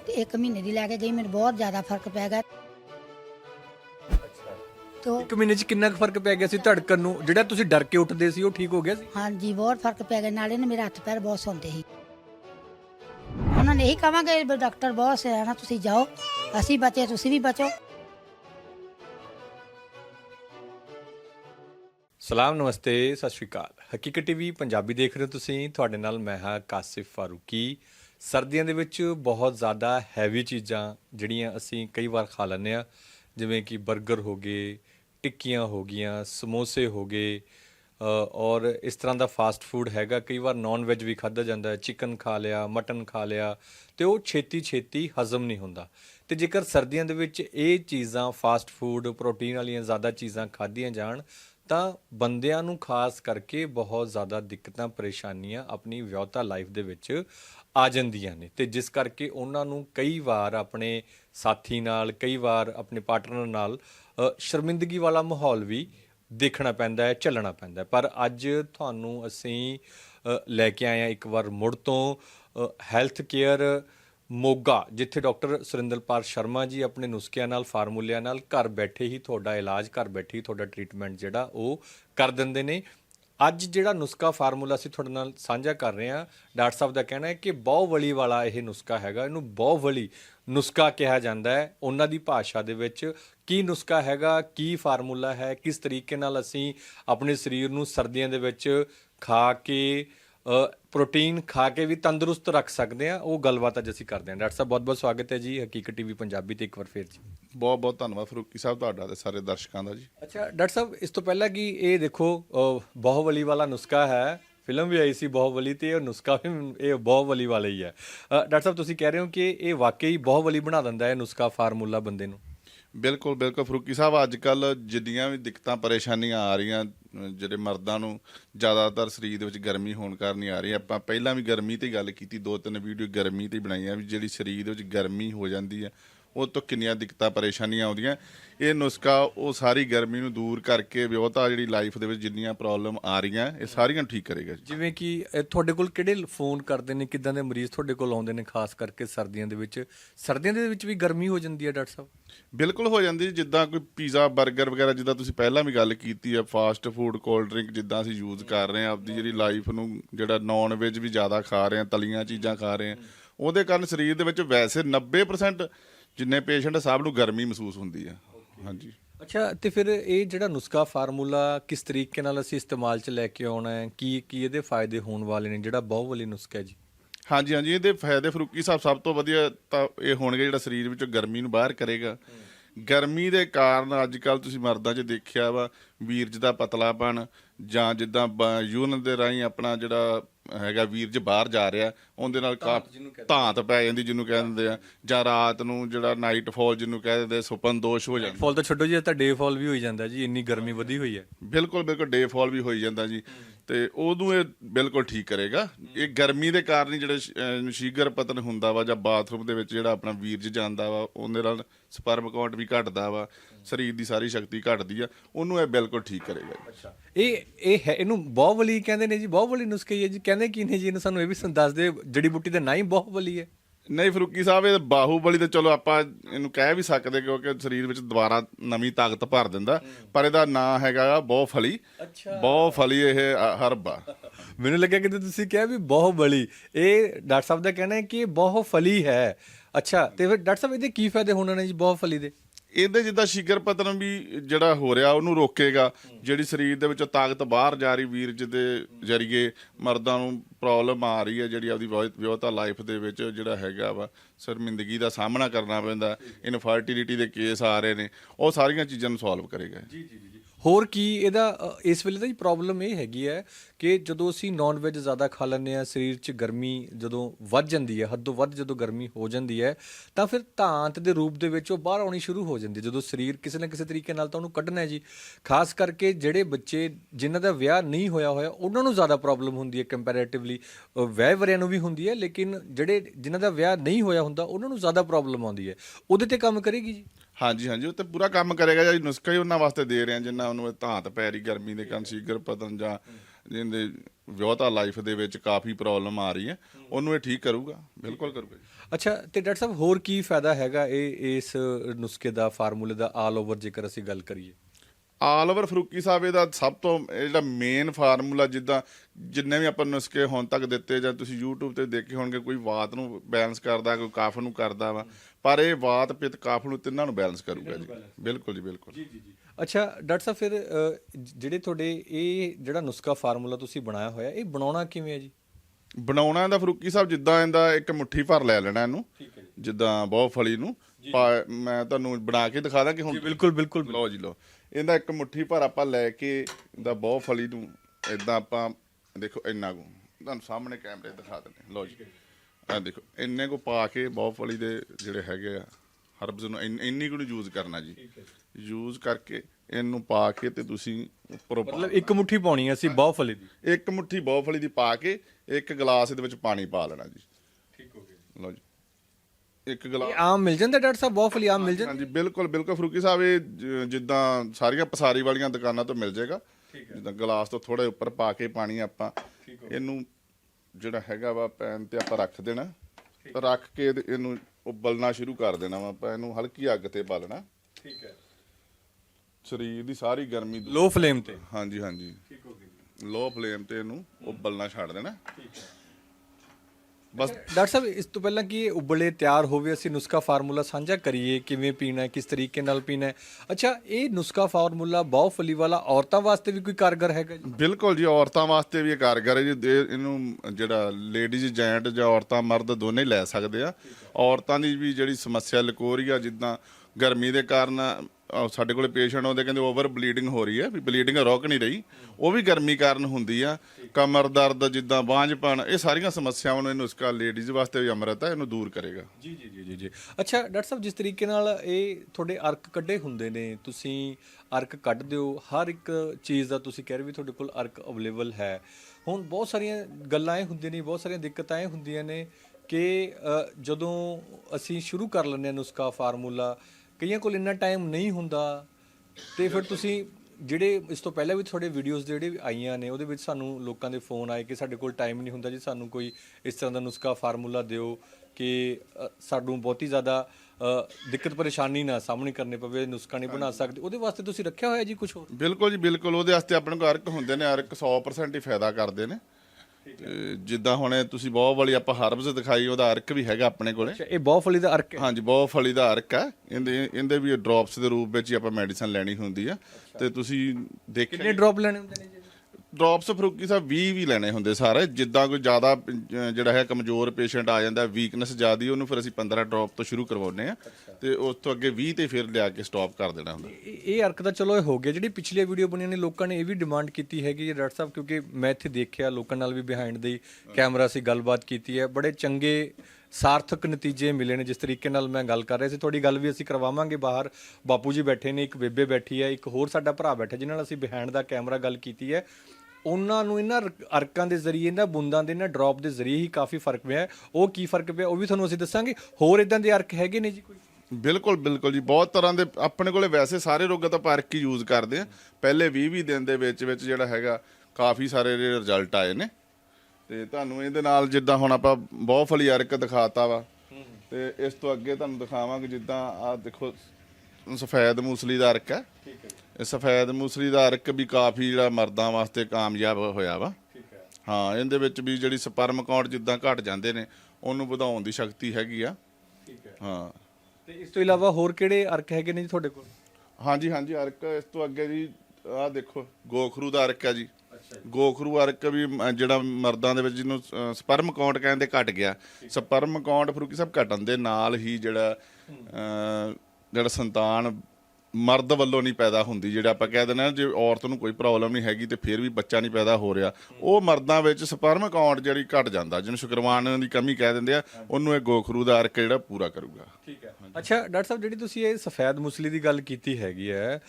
ਤੇ ਇੱਕ ਮਹੀਨੇ ਦੀ ਲੈ ਕੇ ਗਈ ਮੈਨੂੰ ਬਹੁਤ ਜ਼ਿਆਦਾ ਫ਼ਰਕ ਪੈ ਗਿਆ। ਤੋ ਇੱਕ ਮਹੀਨੇ 'ਚ ਕਿੰਨਾ ਕੁ ਫ਼ਰਕ ਪੈ ਗਿਆ ਸੀ ਧੜਕਣ ਨੂੰ? ਜਿਹੜਾ ਤੁਸੀਂ ਡਰ ਕੇ ਉੱਠਦੇ ਸੀ ਉਹ ਠੀਕ ਹੋ ਗਿਆ ਸੀ? ਹਾਂਜੀ ਬਹੁਤ ਫ਼ਰਕ ਪੈ ਗਿਆ। ਨਾਲੇ ਨਾ ਮੇਰੇ ਹੱਥ ਪੈਰ ਬਹੁਤ ਸੌਂਦੇ ਸੀ। ਉਹਨਾਂ ਨੇ ਇਹੀ ਕਵਾਂਗੇ ਵੀ ਡਾਕਟਰ ਬਹੁਤ ਸਿਆਣਾ ਤੁਸੀਂ ਜਾਓ। ਅਸੀਂ ਬਚੇ ਤੁਸੀਂ ਵੀ ਬਚੋ। ਸਲਾਮ, ਨਮਸਤੇ, ਸਤਿ ਸ਼੍ਰੀ ਅਕਾਲ। ਹਕੀਕਤ ਟੀਵੀ ਪੰਜਾਬੀ ਦੇਖ ਰਹੇ ਹੋ ਤੁਸੀਂ। ਤੁਹਾਡੇ ਨਾਲ ਮੈਂ ਹਾਂ ਕਾਸਿਫ ਫਾਰੂਕੀ। ਸਰਦੀਆਂ ਦੇ ਵਿੱਚ ਬਹੁਤ ਜ਼ਿਆਦਾ ਹੈਵੀ ਚੀਜ਼ਾਂ ਜਿਹੜੀਆਂ ਅਸੀਂ ਕਈ ਵਾਰ ਖਾ ਲੈਂਦੇ ਆ ਜਿਵੇਂ ਕਿ 버ਗਰ ਹੋ ਗਏ, ਟਿੱਕੀਆਂ ਹੋ ਗਈਆਂ, ਸਮੋਸੇ ਹੋ ਗਏ ਔਰ ਇਸ ਤਰ੍ਹਾਂ ਦਾ ਫਾਸਟ ਫੂਡ ਹੈਗਾ। ਕਈ ਵਾਰ ਨਾਨ ਵੈਜ ਵੀ ਖਾਧਾ ਜਾਂਦਾ ਹੈ। ਚਿਕਨ ਖਾ ਲਿਆ, ਮਟਨ ਖਾ ਲਿਆ, ਤੇ ਉਹ ਛੇਤੀ ਛੇਤੀ ਹਜ਼ਮ ਨਹੀਂ ਹੁੰਦਾ। ਤੇ ਜੇਕਰ ਸਰਦੀਆਂ ਦੇ ਵਿੱਚ ਇਹ ਚੀਜ਼ਾਂ ਫਾਸਟ ਫੂਡ ਪ੍ਰੋਟੀਨ ਵਾਲੀਆਂ ਜ਼ਿਆਦਾ ਚੀਜ਼ਾਂ ਖਾਧੀਆਂ ਜਾਣ ਤਾਂ ਬੰਦਿਆਂ ਨੂੰ ਖਾਸ ਕਰਕੇ ਬਹੁਤ ਜ਼ਿਆਦਾ ਦਿੱਕਤਾਂ, ਪਰੇਸ਼ਾਨੀਆਂ ਆਪਣੀ ਵਿਆਹਤਾ ਲਾਈਫ ਦੇ ਵਿੱਚ ਆ ਜਾਂਦੀਆਂ ਨੇ ਤੇ ਜਿਸ ਕਰਕੇ ਉਹਨਾਂ ਨੂੰ ਕਈ ਵਾਰ ਆਪਣੇ ਸਾਥੀ ਨਾਲ, ਕਈ ਵਾਰ ਆਪਣੇ ਪਾਰਟਨਰ ਨਾਲ ਸ਼ਰਮਿੰਦਗੀ ਵਾਲਾ ਮਾਹੌਲ ਵੀ ਦੇਖਣਾ ਪੈਂਦਾ ਹੈ ਚੱਲਣਾ ਪੈਂਦਾ ਹੈ। ਪਰ ਅੱਜ ਤੁਹਾਨੂੰ ਅਸੀਂ ਲੈ ਕੇ ਆਏ ਹਾਂ ਇੱਕ ਵਾਰ ਮੁੜ ਤੋਂ ਹੈਲਥ ਕੇਅਰ ਮੋਗਾ, ਜਿੱਥੇ ਡਾਕਟਰ ਸੁਰਿੰਦਰਪਾਲ ਸ਼ਰਮਾ ਜੀ ਆਪਣੇ ਨੁਸਖਿਆਂ ਨਾਲ, ਫਾਰਮੂਲਿਆਂ ਨਾਲ ਘਰ ਬੈਠੇ ਹੀ ਤੁਹਾਡਾ ਇਲਾਜ, ਘਰ ਬੈਠੇ ਹੀ ਤੁਹਾਡਾ ਟ੍ਰੀਟਮੈਂਟ ਜਿਹੜਾ ਉਹ ਕਰ ਦਿੰਦੇ ਨੇ। ਅੱਜ ਜਿਹੜਾ ਨੁਸਖਾ ਫਾਰਮੂਲਾ ਅਸੀਂ ਤੁਹਾਡੇ ਨਾਲ ਸਾਂਝਾ ਕਰ ਰਹੇ ਹਾਂ, ਡਾਕਟਰ ਸਾਹਿਬ ਦਾ ਕਹਿਣਾ ਹੈ ਕਿ ਬਹੁਵਲੀ ਵਾਲਾ ਇਹ ਨੁਸਖਾ ਹੈਗਾ। ਇਹਨੂੰ ਬਹੁਵਲੀ ਨੁਸਖਾ ਕਿਹਾ ਜਾਂਦਾ ਹੈ। ਉਹਨਾਂ ਦੀ ਭਾਸ਼ਾ ਦੇ ਵਿੱਚ ਕੀ ਨੁਸਖਾ ਹੈਗਾ, ਕੀ ਫਾਰਮੂਲਾ ਹੈ, ਕਿਸ ਤਰੀਕੇ ਨਾਲ ਅਸੀਂ ਆਪਣੇ ਸਰੀਰ ਨੂੰ ਸਰਦੀਆਂ ਦੇ ਵਿੱਚ ਖਾ ਕੇ ਪ੍ਰੋਟੀਨ ਖਾ ਕੇ ਵੀ ਤੰਦਰੁਸਤ ਰੱਖ ਸਕਦੇ ਆ ਉਹ ਗੱਲਬਾਤ ਅੱਜ ਅਸੀਂ ਕਰਦੇ ਹਾਂ। ਡਾਕਟਰ ਸਾਹਿਬ ਬਹੁਤ ਬਹੁਤ ਸਵਾਗਤ ਹੈ ਜੀ ਹਕੀਕਤ ਟੀਵੀ ਪੰਜਾਬੀ ਤੇ ਇੱਕ ਵਾਰ ਫੇਰ ਜੀ। ਬਹੁਤ ਬਹੁਤ ਧੰਨਵਾਦ ਫਰੂਕੀ ਸਾਹਿਬ ਤੁਹਾਡਾ ਤੇ ਸਾਰੇ ਦਰਸ਼ਕਾਂ ਦਾ ਜੀ। ਅੱਛਾ ਡਾਕਟਰ ਸਾਹਿਬ ਇਸ ਤੋਂ ਪਹਿਲਾਂ ਕਿ ਇਹ ਦੇਖੋ ਬਹੁਵਲੀ ਵਾਲਾ ਨੁਸਖਾ ਹੈ ਫਿਲਮ ਵੀ ਆਈ ਸੀ ਬਾਹੁਬਲੀ ਤੇ ਇਹ ਨੁਸਖਾ ਵੀ ਇਹ ਬਾਹੁਬਲੀ ਵਾਲਾ ਹੀ ਹੈ। ਡਾਕਟਰ ਸਾਹਿਬ ਤੁਸੀਂ ਕਹਿ ਰਹੇ ਹੋ ਕਿ ਇਹ ਵਾਕਈ ਬਾਹੁਬਲੀ ਬਣਾ ਦਿੰਦਾ ਹੈ ਨੁਸਖਾ ਫਾਰਮੂਲਾ ਬੰਦੇ ਨੂੰ? ਬਿਲਕੁਲ ਬਿਲਕੁਲ ਫਰੂਕੀ ਸਾਹਿਬ ਅੱਜ ਕੱਲ ਜਿੰਨੀਆਂ ਵੀ ਦਿੱਕਤਾਂ, ਪਰੇਸ਼ਾਨੀਆਂ ਆ ਰਹੀਆਂ ਜਿਹੜੇ ਮਰਦਾਂ ਨੂੰ ਜ਼ਿਆਦਾਤਰ ਸਰੀਰ ਦੇ ਵਿੱਚ ਗਰਮੀ ਹੋਣ ਕਾਰਨ ਹੀ ਆ ਰਹੀ ਹੈ। ਆਪਾਂ ਪਹਿਲਾਂ ਵੀ ਗਰਮੀ ਤੇ ਗੱਲ ਕੀਤੀ ਦੋ ਤਿੰਨ ਵੀਡੀਓ ਗਰਮੀ ਤੇ ਹੀ ਬਣਾਈਆਂ ਵੀ ਜਿਹੜੀ ਸਰੀਰ ਦੇ ਵਿੱਚ ਗਰਮੀ ਹੋ ਜਾਂਦੀ ਹੈ ਉਹ ਤੋਂ ਕਿੰਨੀਆਂ ਦਿੱਕਤਾਂ ਪਰੇਸ਼ਾਨੀਆਂ ਆਉਂਦੀਆਂ। ਇਹ ਨੁਸਖਾ ਉਹ ਸਾਰੀ ਗਰਮੀ ਨੂੰ ਦੂਰ ਕਰਕੇ ਵਿਆਹਤਾ ਜਿਹੜੀ ਲਾਈਫ ਦੇ ਵਿੱਚ ਜਿੰਨੀਆਂ ਪ੍ਰੋਬਲਮ ਆ ਰਹੀਆਂ ਇਹ ਸਾਰੀਆਂ ਠੀਕ ਕਰੇਗਾ ਜੀ। ਜਿਵੇਂ ਕਿ ਇਹ ਤੁਹਾਡੇ ਕੋਲ ਕਿਹੜੇ ਫੋਨ ਕਰਦੇ ਨੇ ਕਿਦਾਂ ਦੇ ਮਰੀਜ਼ ਤੁਹਾਡੇ ਕੋਲ ਆਉਂਦੇ ਨੇ ਖਾਸ ਕਰਕੇ ਸਰਦੀਆਂ ਦੇ ਵਿੱਚ? ਸਰਦੀਆਂ ਦੇ ਵਿੱਚ ਵੀ ਗਰਮੀ ਹੋ ਜਾਂਦੀ ਹੈ ਡਾਕਟਰ ਸਾਹਿਬ? ਬਿਲਕੁਲ ਹੋ ਜਾਂਦੀ ਜਿੱਦਾਂ ਕੋਈ ਪੀਜ਼ਾ 버ਗਰ ਵਗੈਰਾ ਜਿੱਦਾਂ ਤੁਸੀਂ ਪਹਿਲਾਂ ਵੀ ਗੱਲ ਕੀਤੀ ਹੈ ਫਾਸਟ ਫੂਡ ਕੋਲਡ ਡਰਿੰਕ ਜਿੱਦਾਂ ਅਸੀਂ ਯੂਜ਼ ਕਰ ਰਹੇ ਹਾਂ ਆਪਦੀ ਜਿਹੜੀ ਲਾਈਫ ਨੂੰ ਜਿਹੜਾ ਨਾਨ ਵੈਜ ਵੀ ਜ਼ਿਆਦਾ ਖਾ ਰਹੇ ਹਾਂ ਤਲੀਆਂ ਚੀਜ਼ਾਂ ਖਾ ਰਹੇ ਹਾਂ ਉਹਦੇ ਕਾਰਨ ਸਰੀਰ ਦੇ ਵਿੱਚ ਵੈਸੇ 90% ਜਿੰਨੇ ਪੇਸ਼ੈਂਟ ਸਭ ਨੂੰ ਗਰਮੀ ਮਹਿਸੂਸ ਹੁੰਦੀ ਹੈ ਹਾਂਜੀ। ਅੱਛਾ ਤੇ ਫਿਰ ਇਹ ਜਿਹੜਾ ਨੁਸਖਾ ਫਾਰਮੂਲਾ ਕਿਸ ਤਰੀਕੇ ਨਾਲ ਅਸੀਂ ਇਸਤੇਮਾਲ 'ਚ ਲੈ ਕੇ ਆਉਣਾ ਹੈ? ਕੀ ਕੀ ਇਹਦੇ ਫਾਇਦੇ ਹੋਣ ਵਾਲੇ ਨੇ? ਜਿਹੜਾ ਬਾਹੁਬਲੀ ਨੁਸਖਾ ਹੈ ਜੀ। ਹਾਂਜੀ ਹਾਂਜੀ ਇਹਦੇ ਫਾਇਦੇ ਫਰੂਕੀ ਸਾਹਿਬ ਸਭ ਤੋਂ ਵਧੀਆ ਤਾਂ ਇਹ ਹੋਣਗੇ ਜਿਹੜਾ ਸਰੀਰ ਵਿੱਚੋਂ ਗਰਮੀ ਨੂੰ ਬਾਹਰ ਕਰੇਗਾ। ਗਰਮੀ ਦੇ ਕਾਰਨ ਅੱਜ ਕੱਲ ਤੁਸੀਂ ਮਰਦਾਂ 'ਚ ਦੇਖਿਆ ਵਾ ਵੀਰਜ ਦਾ ਪਤਲਾਪਣ ਜਾਂ ਜਿੱਦਾਂ ਬ- ਯੂਨ ਦੇ ਰਾਹੀਂ ਆਪਣਾ ਜਿਹੜਾ ਹੈਗਾ ਵੀਰਜ ਬਾਹਰ ਜਾ ਰਿਹਾ ਉਹਦੇ ਨਾਲ ਧਾਤ ਪੈ ਜਾਂਦੀ ਜਿਹਨੂੰ ਕਹਿ ਦਿੰਦੇ ਆ। ਜਾਂ ਰਾਤ ਨੂੰ ਜਿਹੜਾ ਨਾਈਟ ਫਾਲ ਜਿਹਨੂੰ ਕਹਿ ਦਿੰਦੇ ਸੁਪਨ ਦੋਸ਼ ਹੋ ਜਾਂਦਾ ਫਾਲ ਤਾਂ ਛੱਡੋ ਜੀ ਤਾਂ ਡੇ ਫਾਲ ਵੀ ਹੋਈ ਜਾਂਦਾ ਜੀ ਇੰਨੀ ਗਰਮੀ ਵਧੀ ਹੋਈ ਹੈ। ਬਿਲਕੁਲ ਬਿਲਕੁਲ ਡੇ ਫਾਲ ਵੀ ਹੋਈ ਜਾਂਦਾ ਜੀ। ਤੇ ਉਦੋਂ ਇਹ ਬਿਲਕੁਲ ਠੀਕ ਕਰੇਗਾ। ਇਹ ਗਰਮੀ ਦੇ ਕਾਰਨ ਹੀ ਜਿਹੜੇ ਸ਼ੀਗਰ ਪਤਨ ਹੁੰਦਾ ਵਾ ਜਾਂ ਬਾਥਰੂਮ ਦੇ ਵਿੱਚ ਜਿਹੜਾ ਆਪਣਾ ਵੀਰਜ ਜਾਂਦਾ ਵਾ ਉਹਦੇ ਨਾਲ ਸਪਰਮ ਕਾਊਂਟ ਵੀ ਘਟਦਾ ਵਾ। ਸਰੀਰ ਦੀ ਸਾਰੀ ਸ਼ਕਤੀ ਘਟਦੀ ਆ। ਉਹਨੂੰ ਇਹ ਬਿਲਕੁਲ ਠੀਕ ਕਰੇਗਾ ਜੀ। ਇਹ ਇਹ ਹੈ ਇਹਨੂੰ ਬਾਹੁਬਲੀ ਕਹਿੰਦੇ ਨੇ ਜੀ ਬਾਹੁਬਲੀ ਨੁਸਖੇ ਹੀ ਹੈ ਜੀ। ਕਹਿੰਦੇ ਕੀ ਨੇ ਜੀ ਇਹਨੂੰ ਸਾਨੂੰ ਇਹ ਵੀ ਦੱਸ ਦੇ ਜੜੀ ਬੂਟੀ ਦਾ ਨਾਂ ਹੀ ਬਾਹੁਬਲੀ ਹੈ। ਨਹੀਂ ਫਰੂਕੀ ਸਾਹਿਬ ਇਹ ਬਾਹੂਬਲੀ ਤੇ ਚਲੋ ਆਪਾਂ ਇਹਨੂੰ ਕਹਿ ਵੀ ਸਕਦੇ ਕਿਉਂਕਿ ਸਰੀਰ ਵਿੱਚ ਦੁਬਾਰਾ ਨਵੀਂ ਤਾਕਤ ਭਰ ਦਿੰਦਾ। ਪਰ ਇਹਦਾ ਨਾਂ ਹੈਗਾ ਬਹੁਫਲੀ ਬਹੁਫਲੀ ਇਹ ਹਰਬ ਆ। <laughs> ਮੈਨੂੰ ਲੱਗਿਆ ਕਿ ਤੁਸੀਂ ਕਿਹਾ ਵੀ ਬਾਹੁਬਲੀ ਇਹ ਡਾਕਟਰ ਸਾਹਿਬ ਦਾ ਕਹਿਣਾ ਹੈ ਕਿ ਇਹ ਬਾਹੁਫਲੀ ਹੈ। ਅੱਛਾ ਤੇ ਫਿਰ ਡਾਕਟਰ ਸਾਹਿਬ ਇਹਦੇ ਕੀ ਫਾਇਦੇ ਹੋਣੇ ਨੇ ਜੀ ਬਾਹੁਫਲੀ ਦੇ? ਇਹਦੇ ਜਿੱਦਾਂ ਸ਼ੀਗਰ ਪਤਨ ਵੀ ਜਿਹੜਾ ਹੋ ਰਿਹਾ, ਉਹਨੂੰ ਰੋਕੇਗਾ, ਜਿਹੜੀ ਸਰੀਰ ਦੇ ਵਿੱਚੋਂ ਤਾਕਤ ਬਾਹਰ ਜਾ ਰਹੀ ਵੀਰਜ ਦੇ ਜਰੀਏ ਮਰਦਾਂ ਨੂੰ ਪ੍ਰੋਬਲਮ ਆ ਰਹੀ ਹੈ, ਜਿਹੜੀ ਆਪਦੀ ਵਿਆਹਤਾ ਲਾਈਫ ਦੇ ਵਿੱਚ ਜਿਹੜਾ ਹੈਗਾ ਵਾ, ਸ਼ਰਮਿੰਦਗੀ ਦਾ ਸਾਹਮਣਾ ਕਰਨਾ ਪੈਂਦਾ ਇਨਫਰਟੀਲਿਟੀ ਦੇ ਕੇਸ ਆ ਰਹੇ ਨੇ, ਉਹ ਸਾਰੀਆਂ ਚੀਜ਼ਾਂ ਨੂੰ ਸੋਲਵ ਕਰੇਗਾ ਜੀ। ਹੋਰ ਕੀ ਇਹਦਾ ਇਸ ਵੇਲੇ ਦਾ ਜੀ ਪ੍ਰੋਬਲਮ ਇਹ ਹੈਗੀ ਹੈ ਕਿ ਜਦੋਂ ਅਸੀਂ ਨਾਨ ਵੈਜ ਜ਼ਿਆਦਾ ਖਾ ਲੈਂਦੇ ਆ ਸਰੀਰ 'ਚ ਗਰਮੀ ਜਦੋਂ ਵੱਧ ਜਾਂਦੀ ਹੈ, ਹੱਦੋਂ ਵੱਧ ਜਦੋਂ ਗਰਮੀ ਹੋ ਜਾਂਦੀ ਹੈ, ਤਾਂ ਫਿਰ ਧਾਂਤ ਦੇ ਰੂਪ ਦੇ ਵਿੱਚ ਉਹ ਬਾਹਰ ਆਉਣੀ ਸ਼ੁਰੂ ਹੋ ਜਾਂਦੀ ਜਦੋਂ ਸਰੀਰ ਕਿਸੇ ਨਾ ਕਿਸੇ ਤਰੀਕੇ ਨਾਲ ਤਾਂ ਉਹਨੂੰ ਕੱਢਣਾ ਹੈ ਜੀ। ਖਾਸ ਕਰਕੇ ਜਿਹੜੇ ਬੱਚੇ ਜਿਨ੍ਹਾਂ ਦਾ ਵਿਆਹ ਨਹੀਂ ਹੋਇਆ ਹੋਇਆ, ਉਹਨਾਂ ਨੂੰ ਜ਼ਿਆਦਾ ਪ੍ਰੋਬਲਮ ਹੁੰਦੀ ਹੈ ਕੰਪੈਰੀਟਿਵਲੀ ਵਿਆਹ ਵਰਿਆਂ ਨੂੰ ਵੀ ਹੁੰਦੀ ਹੈ, ਲੇਕਿਨ ਜਿਹੜੇ ਜਿਨ੍ਹਾਂ ਦਾ ਵਿਆਹ ਨਹੀਂ ਹੋਇਆ ਹੁੰਦਾ, ਉਹਨਾਂ ਨੂੰ ਜ਼ਿਆਦਾ ਪ੍ਰੋਬਲਮ ਆਉਂਦੀ ਹੈ। ਉਹਦੇ ਤੇ ਕੰਮ ਕਰੇਗੀ ਜੀ। ਹਾਂਜੀ ਹਾਂਜੀ ਉਹ ਤੇ ਪੂਰਾ ਕੰਮ ਕਰੇਗਾ ਜੀ ਨੁਸਖਾ ਹੀ ਉਹਨਾਂ ਵਾਸਤੇ ਦੇ ਰਹੇ ਆ ਜਿੰਨਾ ਉਹਨੂੰ ਧਾਤ ਪੈ ਰਹੀ ਗਰਮੀ ਦੇ ਕਾਰਨ ਸ਼ੀਗਰ ਪਤਨ ਜਾਂ ਜਿਹਦੇ ਵਿਆਹਤਾ ਲਾਈਫ ਦੇ ਵਿੱਚ ਕਾਫੀ ਪ੍ਰੋਬਲਮ ਆ ਰਹੀ ਹੈ ਉਹਨੂੰ ਇਹ ਠੀਕ ਕਰੂਗਾ ਬਿਲਕੁਲ ਕਰੂਗਾ ਜੀ। ਅੱਛਾ ਤੇ ਡਾਕਟਰ ਸਾਹਿਬ ਹੋਰ ਕੀ ਫਾਇਦਾ ਹੈਗਾ ਇਹ ਇਸ ਨੁਸਖੇ ਦਾ ਫਾਰਮੂਲੇ ਦਾ ਆਲ ਓਵਰ ਜੇਕਰ ਅਸੀਂ ਗੱਲ ਕਰੀਏ? ਆਲ ਓਵਰ ਫਰੂਕੀ ਸਾਹਿਬ ਇਹਦਾ ਸਭ ਤੋਂ ਜਿਹੜਾ ਮੇਨ ਫਾਰਮੂਲਾ ਜਿੱਦਾਂ ਜਿੰਨੇ ਵੀ ਆਪਾਂ ਨੁਸਖੇ ਹੁਣ ਤੱਕ ਦਿੱਤੇ ਜਾਂ ਤੁਸੀਂ YouTube ਤੇ ਦੇਖੇ ਹੋਣਗੇ ਕੋਈ ਵਾਤ ਨੂੰ ਬੈਲੈਂਸ ਕਰਦਾ ਕੋਈ ਕਾਫ ਨੂੰ ਕਰਦਾ ਵਾ ਪਰ ਇਹ ਵਾਤ ਪਿੱਤ ਕਾਫ ਨੂੰ ਤਿੰਨਾਂ ਨੂੰ ਬੈਲੈਂਸ ਕਰੂਗਾ ਜੀ। ਬਿਲਕੁਲ ਜੀ ਬਿਲਕੁਲ। ਅੱਛਾ ਡਾਕਟਰ ਸਾਹਿਬ ਫਿਰ ਜਿਹੜੇ ਤੁਹਾਡੇ ਇਹ ਜਿਹੜਾ ਨੁਸਖਾ ਫਾਰਮੂਲਾ ਤੁਸੀਂ ਬਣਾਇਆ ਹੋਇਆ ਇਹ ਬਣਾਉਣਾ ਕਿਵੇਂ ਹੈ ਜੀ? ਬਣਾਉਣਾ ਦਾ ਫਰੂਕੀ ਸਾਹਿਬ ਜਿੱਦਾਂ ਇਹਦਾ ਇੱਕ ਮੁੱਠੀ ਭਰ ਲੈ ਲੈਣਾ ਇਹਨੂੰ ਜਿੱਦਾਂ ਬਹੁਤ ਫਲੀ ਨੂੰ ਮੈਂ ਤੁਹਾਨੂੰ ਬਣਾ ਕੇ ਦਿਖਾ ਦਾਂ ਕਿ ਹੁਣ ਬਿਲਕੁਲ ਬਿਲਕੁਲ ਲਓ ਜੀ ਲਓ। ਇਹਦਾ ਇੱਕ ਮੁੱਠੀ ਭਰ ਆਪਾਂ ਲੈ ਕੇ ਇਹਦਾ ਬਹੁਤ ਫਲੀ ਨੂੰ ਇਦਾਂ ਆਪਾਂ ਦੇਖੋ ਇੰਨਾ ਕੁ। ਤੁਹਾਨੂੰ ਸਾਹਮਣੇ ਕੈਮਰੇ ਦਿਖਾ ਦਿੰਦੇ ਲਓ ਜੀ। ਆ ਦੇਖੋ ਇੰਨੇ ਕੋ ਪਾ ਕੇ ਬਹੁਤ ਫਲੀ ਦੇ ਜਿਹੜੇ ਹੈਗੇ ਆ ਹਰਬਸ ਨੂੰ ਇੰਨ- ਇੰਨੀ ਕੁ ਨੂੰ ਯੂਜ਼ ਕਰਨਾ ਜੀ। ਯੂਜ਼ ਕਰਕੇ ਇਹਨੂੰ ਪਾ ਕੇ ਤੇ ਤੁਸੀਂ ਉੱਪਰੋਂ ਪਾ ਮਤਲਬ ਇੱਕ ਮੁੱਠੀ ਪਾਉਣੀ ਹੈ ਅਸੀਂ ਬਾਹੁਫਲੀ ਦੀ? ਇੱਕ ਮੁੱਠੀ ਬਹੁਫਲੀ ਦੀ ਪਾ ਕੇ ਇੱਕ ਗਲਾਸ ਇਹਦੇ ਵਿੱਚ ਪਾਣੀ ਪਾ ਲੈਣਾ ਜੀ। ਠੀਕ ਹੋ ਗਿਆ। ਲਓ ਜੀ। ਇੱਕ ਗਲਾਸ ਇਹ ਆਮ ਮਿਲ ਜਾਂਦਾ ਡਾਕਟਰ ਸਾਹਿਬ ਬਾਹੁਫਲੀ ਆਮ ਮਿਲ ਜਾਂਦਾ? ਹਾਂਜੀ ਬਿਲਕੁਲ ਬਿਲਕੁਲ। ਫਰੂਕੀ ਸਾਹਿਬ ਇਹ ਜ- ਜਿੱਦਾਂ ਸਾਰੀਆਂ ਪਸਾਰੀ ਵਾਲੀਆਂ ਦੁਕਾਨਾਂ ਤੋਂ ਮਿਲ ਜਾਏਗਾ। ਜਿੱਦਾਂ ਗਲਾਸ ਤੋਂ ਥੋੜਾ ਉੱਪਰ ਪਾ ਕੇ ਪਾਣੀ ਆਪਾਂ ਇਹਨੂੰ ਜਿਹੜਾ ਹੈਗਾ ਵਾ ਪੈਨ ਤੇ ਆਪਾਂ ਰੱਖ ਦੇਣਾ। ਰੱਖ ਕੇ ਇਹਦੇ- ਇਹਨੂੰ ਉਬਲਣਾ ਸ਼ੁਰੂ ਕਰ ਦੇਣਾ ਵਾ ਆਪਾਂ ਇਹਨੂੰ ਹਲਕੀ ਅੱਗ ਤੇ ਬਾਲਣਾ। ਠੀਕ ਹੈ। ਸਰੀਰ ਦੀ ਸਾਰੀ ਗਰਮੀ ਦੂਰ- ਲੋ ਫਲੇਮ ਤੇ। ਹਾਂਜੀ ਹਾਂਜੀ। ਠੀਕ ਹੋ ਗਿਆ ਲੋ ਫਲੇਮ ਤੇ ਇਹਨੂੰ ਉਬਲਣਾ ਛੱਡ ਦੇਣਾ। ਬਸ ਡਾਕਟਰ ਸਾਹਿਬ ਇਸ ਤੋਂ ਪਹਿਲਾਂ ਕਿ ਇਹ ਉਬਲੇ ਤਿਆਰ ਹੋਵੇ ਅਸੀਂ ਨੁਸਖਾ ਫਾਰਮੂਲਾ ਸਾਂਝਾ ਕਰੀਏ ਕਿਵੇਂ ਪੀਣਾ ਹੈ ਕਿਸ ਤਰੀਕੇ ਨਾਲ ਪੀਣਾ ਹੈ। ਅੱਛਾ ਇਹ ਨੁਸਖਾ ਫਾਰਮੂਲਾ ਬਾਹੁਫਲੀ ਵਾਲਾ ਔਰਤਾਂ ਵਾਸਤੇ ਵੀ ਕੋਈ ਕਾਰਗਰ ਹੈਗਾ ਜੀ? ਬਿਲਕੁਲ ਜੀ ਔਰਤਾਂ ਵਾਸਤੇ ਵੀ ਇਹ ਕਾਰਗਰ ਹੈ ਜੀ। ਦੇ- ਇਹਨੂੰ ਜਿਹੜਾ ਲੇਡੀਜ਼ ਜੈਂਟ ਜਾਂ ਔਰਤਾਂ ਮਰਦ ਦੋਨੇ ਹੀ ਲੈ ਸਕਦੇ ਆ। ਔਰਤਾਂ ਦੀ ਵੀ ਜਿਹੜੀ ਸਮੱਸਿਆ ਲਕੋਰੀਆ ਜਿੱਦਾਂ ਗਰਮੀ ਦੇ ਕਾਰਨ ਅਹ ਸਾਡੇ ਕੋਲੇ ਪੇਸ਼ੈਂਟ ਆਉਂਦੇ ਕਹਿੰਦੇ ਓਵਰ ਬਲੀਡਿੰਗ ਹੋ ਰਹੀ ਹੈ ਵੀ ਬਲੀਡਿੰਗ ਰੁਕ ਨਹੀਂ ਰਹੀ। ਉਹ ਵੀ ਗਰਮੀ ਕਾਰਨ ਹੁੰਦੀ ਆ ਕਮਰ ਦਰਦ ਜਿੱਦਾਂ ਬਾਂਝਪਣ ਇਹ ਸਾਰੀਆਂ ਸਮੱਸਿਆਵਾਂ ਨੂੰ ਇਹ ਨੁਸਖਾ ਲੇਡੀਜ਼ ਵਾਸਤੇ ਵੀ ਅੰਮ੍ਰਿਤ ਹੈ ਇਹਨੂੰ ਦੂਰ ਕਰੇਗਾ। ਜੀ ਜੀ ਜੀ ਜੀ ਜੀ। ਅੱਛਾ ਡਾਕਟਰ ਸਾਹਿਬ ਜਿਸ ਤਰੀਕੇ ਨਾਲ ਇਹ ਤੁਹਾਡੇ ਅਰਕ ਕੱਢੇ ਹੁੰਦੇ ਨੇ ਤੁਸੀਂ ਅਰਕ ਕੱਢਦੇ ਹੋ ਹਰ ਇੱਕ ਚੀਜ਼ ਦਾ ਤੁਸੀਂ ਕਹਿ ਰਹੇ ਵੀ ਤੁਹਾਡੇ ਕੋਲ ਅਰਕ ਅਵੇਲੇਬਲ ਹੈ। ਹੁਣ ਬਹੁਤ ਸਾਰੀਆਂ ਗੱਲਾਂ ਇਹ ਹੁੰਦੀਆਂ ਨੇ ਬਹੁਤ ਸਾਰੀਆਂ ਦਿੱਕਤਾਂ ਇਹ ਹੁੰਦੀਆਂ ਨੇ ਕਿ ਅ, ਜਦੋਂ ਅਸੀਂ ਸ਼ੁਰੂ ਕਰ ਲੈਂਦੇ ਹਾਂ ਨੁਸਖਾ ਫਾਰਮੂਲਾ ਕਈਆਂ ਕੋਲ ਇੰਨਾ ਟਾਈਮ ਨਹੀਂ ਹੁੰਦਾ ਤੇ ਫਿਰ ਤੁਸੀਂ ਜਿਹੜੇ ਇਸ ਤੋਂ ਪਹਿਲਾਂ ਵੀ ਤੁਹਾਡੇ ਵੀਡੀਓਜ਼ ਜਿਹੜੇ ਆਈਆਂ ਨੇ ਉਹਦੇ ਵਿੱਚ ਸਾਨੂੰ ਲੋਕਾਂ ਦੇ ਫੋਨ ਆਏ ਕਿ ਸਾਡੇ ਕੋਲ ਟਾਈਮ ਨਹੀਂ ਹੁੰਦਾ ਜੀ ਸਾਨੂੰ ਕੋਈ ਇਸ ਤਰ੍ਹਾਂ ਦਾ ਨੁਸਖਾ ਫਾਰਮੂਲਾ ਦਿਓ ਕਿ ਸਾਨੂੰ ਬਹੁਤੀ ਜ਼ਿਆਦਾ ਦਿੱਕਤ ਪਰੇਸ਼ਾਨੀ ਨਾ ਸਾਹਮਣੇ ਕਰਨੇ ਪਵੇ ਨੁਸਖਾ ਨਹੀਂ ਬਣਾ ਸਕਦੇ। ਉਹਦੇ ਵਾਸਤੇ ਤੁਸੀਂ ਰੱਖਿਆ ਹੋਇਆ ਜੀ ਕੁਝ ਹੋਰ? ਬਿਲਕੁਲ ਜੀ ਬਿਲਕੁਲ। ਉਹਦੇ ਵਾਸਤੇ ਆਪਣੇ ਕੋਲ ਅਰਕ ਹੁੰਦੇ ਨੇ ਅਰਕ 100% ਹੀ ਫਾਇਦਾ ਕਰਦੇ ਨੇ। ਜਿੱਦਾਂ ਹੁਣ ਤੁਸੀਂ ਬਹੁਤ ਵਾਲੀ ਆਪਾਂ ਹਰਬਸ ਦਿਖਾਈ ਉਹਦਾ ਅਰਕ ਵੀ ਹੈਗਾ ਆਪਣੇ ਕੋਲੇ। ਅੱਛਾ ਇਹ ਬਹੁਤ ਫਲੀ ਦਾ ਅਰਕ ਹੈ? ਹਾਂਜੀ ਬਹੁਤ ਫਲੀ ਦਾ ਅਰਕ ਆ ਇਹਦੇ ਇਹਦੇ ਵੀ ਡ੍ਰੌਪਸ ਦੇ ਰੂਪ ਵਿੱਚ ਹੀ ਆਪਾਂ ਮੈਡੀਸਨ ਲੈਣੀ ਹੁੰਦੀ ਆ। ਤੇ ਤੁਸੀਂ ਦੇਖਿਆ ਕਿੰਨੇ ਡ੍ਰੌਪ ਲੈਣੇ ਹੁੰਦੇ ਨੇ ਜੀ? ਡ੍ਰੌਪਸ ਫਰੂਕੀ ਸਾਹਿਬ 20 ਵੀ ਲੈਣੇ ਹੁੰਦੇ ਸਾਰੇ। ਜਿੱਦਾਂ ਕੋਈ ਜ਼ਿਆਦਾ ਜਿਹੜਾ ਹੈ ਕਮਜ਼ੋਰ ਪੇਸ਼ੈਂਟ ਆ ਜਾਂਦਾ ਵੀਕਨੈਸ ਜ਼ਿਆਦੀ, ਉਹਨੂੰ ਫਿਰ ਅਸੀਂ 15 ਡ੍ਰੌਪ ਤੋਂ ਸ਼ੁਰੂ ਕਰਵਾਉਂਦੇ ਆ ਤੇ ਉਸ ਤੋਂ ਅੱਗੇ 20 ਤੇ ਫਿਰ ਲਿਆ ਕੇ ਸਟਾਪ ਕਰ ਦੇਣਾ ਹੁੰਦਾ। ਇਹ ਇਹ ਅਰਕ ਤਾਂ ਚਲੋ ਇਹ ਹੋ ਗਿਆ ਜਿਹੜੀ ਪਿਛਲੀ ਵੀਡੀਓ ਬਣੀਆਂ ਨੇ, ਲੋਕਾਂ ਨੇ ਇਹ ਵੀ ਡਿਮਾਂਡ ਕੀਤੀ ਹੈਗੀ ਡਾਕਟਰ ਸਾਹਿਬ, ਕਿਉਂਕਿ ਮੈਂ ਇੱਥੇ ਦੇਖਿਆ, ਲੋਕਾਂ ਨਾਲ ਵੀ ਬਿਹਾਈਂਡ ਦੀ ਕੈਮਰਾ ਸੀ ਗੱਲਬਾਤ ਕੀਤੀ ਹੈ। ਬੜੇ ਚੰਗੇ, ਸਾਰਥਕ ਨਤੀਜੇ ਮਿਲੇ ਨੇ। ਜਿਸ ਤਰੀਕੇ ਨਾਲ ਮੈਂ ਗੱਲ ਕਰ ਰਿਹਾ ਸੀ, ਤੁਹਾਡੀ ਗੱਲ ਵੀ ਅਸੀਂ ਕਰਵਾਵਾਂਗੇ ਬਾਹਰ। ਬਾਪੂ ਜੀ ਬੈਠੇ ਨੇ, ਇੱਕ ਬੇਬੇ ਬੈਠੀ ਹੈ, ਇੱਕ ਹੋਰ ਸਾਡਾ ਭਰਾ ਬੈਠਾ, ਜਿਨ੍ਹਾਂ ਨਾਲ ਅਸੀਂ ਬਿਹਾਈਂਡ ਦਾ ਕੈਮਰਾ ਗੱਲ ਕੀਤੀ ਹੈ। ਉਹਨਾਂ ਨੂੰ ਇਹਨਾਂ ਅਰਕ- ਦੇ ਜ਼ਰੀਏ ਇਹਨਾਂ ਬੂੰਦਾਂ ਦੇ ਇਹਨਾਂ ਡ੍ਰੌਪ ਦੇ ਜ਼ਰੀਏ ਹੀ ਕਾਫੀ ਫ਼ਰਕ ਪਿਆ ਹੈ। ਉਹ ਕੀ ਫ਼ਰਕ ਪਿਆ ਉਹ ਵੀ ਤੁਹਾਨੂੰ ਅਸੀਂ ਦੱਸਾਂਗੇ। ਹੋਰ ਇਦਾਂ ਦੇ ਅਰਕ ਹੈਗੇ ਨੇ ਜੀ ਕੋਈ? ਬਿਲਕੁਲ ਬਿਲਕੁਲ ਜੀ। ਬਹੁਤ ਤਰ੍ਹਾਂ ਦੇ ਆਪਣੇ ਕੋਲੇ ਵੈਸੇ ਸਾਰੇ ਰੋਗਾਂ ਤਾਂ ਪਾਰਕ ਹੀ ਯੂਜ਼ ਕਰਦੇ ਆ ਪਹਿਲੇ 20 20 ਦਿਨ ਦੇ ਵਿੱਚ ਵਿੱਚ ਜਿਹੜਾ ਹੈਗਾ ਕਾਫੀ ਸਾਰੇ ਰਿਜ਼ਲਟ ਆਏ ਨੇ। ਤੇ ਤੁਹਾਨੂੰ ਇਹਦੇ ਨਾਲ ਜਿੱਦਾਂ ਹੁਣ ਆਪਾਂ ਬਹੁਤ ਫਲੀ ਅਰਕ ਦਿਖਾਤਾ ਵਾ। ਤੇ ਇਸ ਤੋਂ ਅੱਗੇ ਤੁਹਾਨੂੰ ਦਿਖਾਵਾਂਗੇ ਜਿੱਦਾਂ ਆ ਦੇਖੋ ਸਫੈਦ ਮੂਸਲੀ ਦਾ ਅਰਕ ਹੈ। ਠੀਕ ਹੈ ਇਹ ਸਫੈਦ ਮੂਸਲੀ ਦਾ ਅਰਕ ਵੀ ਕਾਫੀ ਜਿਹੜਾ ਮਰਦਾਂ ਵਾਸਤੇ ਕਾਮਯਾਬ ਹੋਇਆ ਵਾ। ਠੀਕ ਹੈ। ਹਾਂ ਇਹਦੇ ਵਿੱਚ ਵੀ ਜਿਹੜੀ ਸਪਰਮ ਕਾਊਂਟ ਜਿੱਦਾਂ ਘਟ ਜਾਂਦੇ ਨੇ ਉਹਨੂੰ ਵਧਾਉਣ ਦੀ ਸ਼ਕਤੀ ਹੈਗੀ ਆ। ਠੀਕ ਹੈ। ਹਾਂ। ਤੇ ਇਸ ਤੋਂ ਇਲਾਵਾ ਹੋਰ ਕਿਹੜੇ ਅਰਕ ਹੈਗੇ ਨੇ ਜੀ ਤੁਹਾਡੇ ਕੋਲ? ਹਾਂਜੀ ਹਾਂਜੀ ਅਰਕ ਇਸ ਤੋਂ ਅੱਗੇ ਜੀ ਆਹ ਦੇਖੋ ਗੋਖਰੂ ਦਾ ਅਰਕ ਹੈ ਜੀ। ਗੋਖਰੂ ਅਰਕ ਵੀ ਜਿਹੜਾ ਮਰਦਾਂ ਦੇ ਵਿੱਚ ਜਿਹਨੂੰ ਸਪਰਮ ਕਾਊਂਟ ਕਹਿੰਦੇ ਘਟ ਗਿਆ। ਸਪਰਮ ਕਾਊਂਟ ਫਰੂਕੀ ਸਾਹਿਬ ਘਟਣ ਦੇ ਨਾਲ ਹੀ ਜਿਹੜਾ ਜਿਹੜਾ ਸੰਤਾਨ ਮਰਦ ਵੱਲੋਂ ਨਹੀਂ ਪੈਦਾ ਹੁੰਦੀ, ਜਿਹੜਾ ਆਪਾਂ ਕਹਿ ਦਿੰਦੇ ਹਾਂ ਜੇ ਔਰਤ ਨੂੰ ਕੋਈ ਪ੍ਰੋਬਲਮ ਨਹੀਂ ਹੈਗੀ ਤੇ ਫਿਰ ਵੀ ਬੱਚਾ ਨਹੀਂ ਪੈਦਾ ਹੋ ਰਿਹਾ, ਉਹ ਮਰਦਾਂ ਵਿੱਚ ਸਪਰਮ ਕਾਊਂਟ ਜਿਹੜੀ ਘਟ ਜਾਂਦਾ, ਜਿਹਨੂੰ ਸ਼ੁਕਰਵਾਨ ਦੀ ਕਮੀ ਕਹਿ ਦਿੰਦੇ ਆ, ਉਹਨੂੰ ਇਹ ਗੋਖਰੂ ਦਾ ਅਰਕ ਜਿਹੜਾ ਪੂਰਾ ਕਰੂਗਾ। ਠੀਕ ਹੈ। ਅੱਛਾ, ਡਾਕਟਰ ਸਾਹਿਬ, ਜਿਹੜੀ ਤੁਸੀਂ ਇਹ ਸਫੈਦ ਮੁਸਲੀ ਦੀ ਗੱਲ ਕੀਤੀ ਹੈਗੀ ਹੈ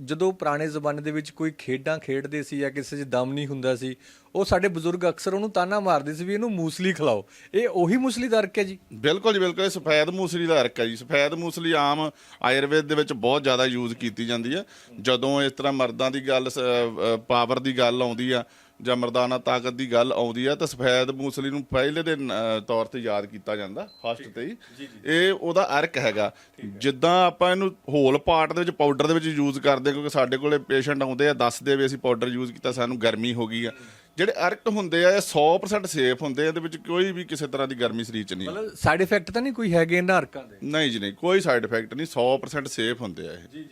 ਜਦੋਂ ਪੁਰਾਣੇ ਜ਼ਮਾਨੇ ਦੇ ਵਿੱਚ ਕੋਈ ਖੇਡਾਂ ਖੇਡਦੇ ਸੀ ਜਾਂ ਕਿਸੇ 'ਚ ਦਮ ਨਹੀਂ ਹੁੰਦਾ ਸੀ, ਉਹ ਸਾਡੇ ਬਜ਼ੁਰਗ ਅਕਸਰ ਉਹਨੂੰ ਤਾਨਾ ਮਾਰਦੇ ਸੀ ਵੀ ਇਹਨੂੰ ਮੂਸਲੀ ਖਿਲਾਓ। ਇਹ ਉਹੀ ਮੂਸਲੀ ਦਾ ਅਰਕ ਹੈ ਜੀ? ਬਿਲਕੁਲ ਜੀ, ਬਿਲਕੁਲ। ਇਹ ਸਫੈਦ ਮੂਸਲੀ ਦਾ ਅਰਕ ਹੈ ਜੀ। ਸਫੈਦ ਮੂਸਲੀ ਆਮ ਆਯੁਰਵੇਦ ਦੇ ਵਿੱਚ ਬਹੁਤ ਜ਼ਿਆਦਾ ਯੂਜ਼ ਕੀਤੀ ਜਾਂਦੀ ਹੈ। ਜਦੋਂ ਇਸ ਤਰ੍ਹਾਂ ਮਰਦਾਂ ਦੀ ਗੱਲ ਪਾਵਰ ਦੀ ਗੱਲ ਆਉਂਦੀ ਆ ਜਾਂ ਮਰਦਾਨਾ ਤਾਕਤ ਦੀ ਗੱਲ ਆਉਂਦੀ ਆ ਤਾਂ ਸਫੈਦ ਮੂਸਲੀ ਨੂੰ ਪਹਿਲੇ ਦੇ ਤੌਰ ਤੇ ਯਾਦ ਕੀਤਾ ਜਾਂਦਾ ਫਸਟ ਤੇ ਹੀ। ਇਹ ਉਹਦਾ ਅਰਕ ਹੈਗਾ। ਜਿੱਦਾਂ ਆਪਾਂ ਇਹਨੂੰ ਹੋਲ ਪਾਰਟ ਦੇ ਵਿੱਚ ਪਾਊਡਰ ਦੇ ਵਿੱਚ ਯੂਜ਼ ਕਰਦੇ ਕਿਉਂਕਿ ਸਾਡੇ ਕੋਲੇ ਪੇਸ਼ੈਂਟ ਆਉਂਦੇ ਆ ਦੱਸਦੇ ਵੀ ਅਸੀਂ ਪਾਊਡਰ ਯੂਜ਼ ਕੀਤਾ ਸਾਨੂੰ ਗਰਮੀ ਹੋ ਗਈ ਆ। ਜਿਹੜੇ ਅਰਕ ਹੁੰਦੇ ਆ ਇਹ 100% ਸੇਫ ਹੁੰਦੇ ਆ ਇਹਦੇ ਵਿੱਚ ਕੋਈ ਵੀ ਕਿਸੇ ਤਰ੍ਹਾਂ ਦੀ ਗਰਮੀ ਸਰੀਰ ਚ ਨਹੀਂ ਮਤਲਬ ਸਾਈਡ ਇਫੈਕਟ ਤਾਂ ਨਹੀਂ ਕੋਈ ਹੈਗੇ ਇਹਨਾਂ ਅਰਕਾਂ ਦੇ? ਨਹੀਂ ਜੀ ਨਹੀਂ ਕੋਈ ਸਾਈਡ ਇਫੈਕਟ ਨਹੀਂ 100% ਸੇਫ ਹੁੰਦੇ ਆ ਇਹ।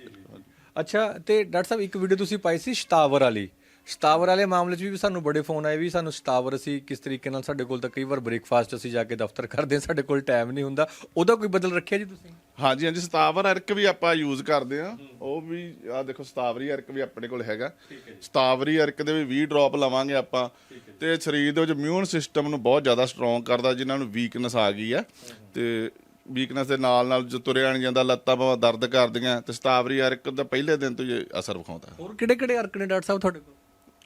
ਅੱਛਾ ਤੇ ਡਾਕਟਰ ਸਾਹਿਬ ਇੱਕ ਵੀਡੀਓ ਤੁਸੀਂ ਪਾਈ ਸੀ ਸ਼ਤਾਵਰ ਵਾਲੀ। ਸ਼ਤਾਵਰ ਵਾਲੇ ਮਾਮਲੇ 'ਚ ਵੀ ਸਾਨੂੰ ਬੜੇ ਫੋਨ ਆਏ ਵੀ ਸਾਨੂੰ ਸ਼ਤਾਵਰ ਅਸੀਂ ਕਿਸ ਤਰੀਕੇ ਨਾਲ ਸਾਡੇ ਕੋਲ ਤਾਂ ਕਈ ਵਾਰ ਬ੍ਰੇਕਫਾਸਟ ਅਸੀਂ ਜਾ ਕੇ ਦਫ਼ਤਰ ਕਰਦੇ ਹਾਂ ਸਾਡੇ ਕੋਲ ਟਾਈਮ ਨਹੀਂ ਹੁੰਦਾ। ਉਹਦਾ ਕੋਈ ਬਦਲ ਰੱਖਿਆ ਜੀ ਤੁਸੀਂ? ਹਾਂਜੀ ਹਾਂਜੀ ਸਤਾਵਰ ਅਰਕ ਵੀ ਆਪਾਂ ਯੂਜ਼ ਕਰਦੇ ਆ ਉਹ ਵੀ ਆ ਦੇਖੋ ਸਤਾਵਰੀ ਅਰਕ ਵੀ ਆਪਣੇ ਕੋਲ ਹੈਗਾ। ਸਤਾਵਰੀ ਅਰਕ ਦੇ ਵੀ 20 ਡ੍ਰੌਪ ਲਵਾਂਗੇ ਆਪਾਂ। ਤੇ ਸਰੀਰ ਦੇ ਵਿੱਚ ਇਮਿਊਨ ਸਿਸਟਮ ਨੂੰ ਬਹੁਤ ਜ਼ਿਆਦਾ ਸਟਰੋਂਗ ਕਰਦਾ ਜਿਨ੍ਹਾਂ ਨੂੰ ਵੀਕਨੈਸ ਆ ਗਈ ਆ। ਤੇ ਵੀਕਨੈਸ ਦੇ ਨਾਲ ਨਾਲ ਜੋ ਤੁਰਿਆ ਨਹੀਂ ਜਾਂਦਾ ਲੱਤਾਂ ਬਾਹਾਂ ਦਰਦ ਕਰਦੀਆਂ। ਤੇ ਸਤਾਵਰੀ ਅਰਕ ਦਾ ਪਹਿਲੇ ਦਿਨ ਤੋਂ ਹੀ ਅਸਰ ਵਿਖਾਉਂਦਾ। ਹੋਰ ਕਿਹੜੇ ਕਿਹੜੇ ਅਰਕ ਨੇ ਡਾਕਟਰ ਸਾਹਿਬ ਤੁਹਾਡੇ ਕੋਲ?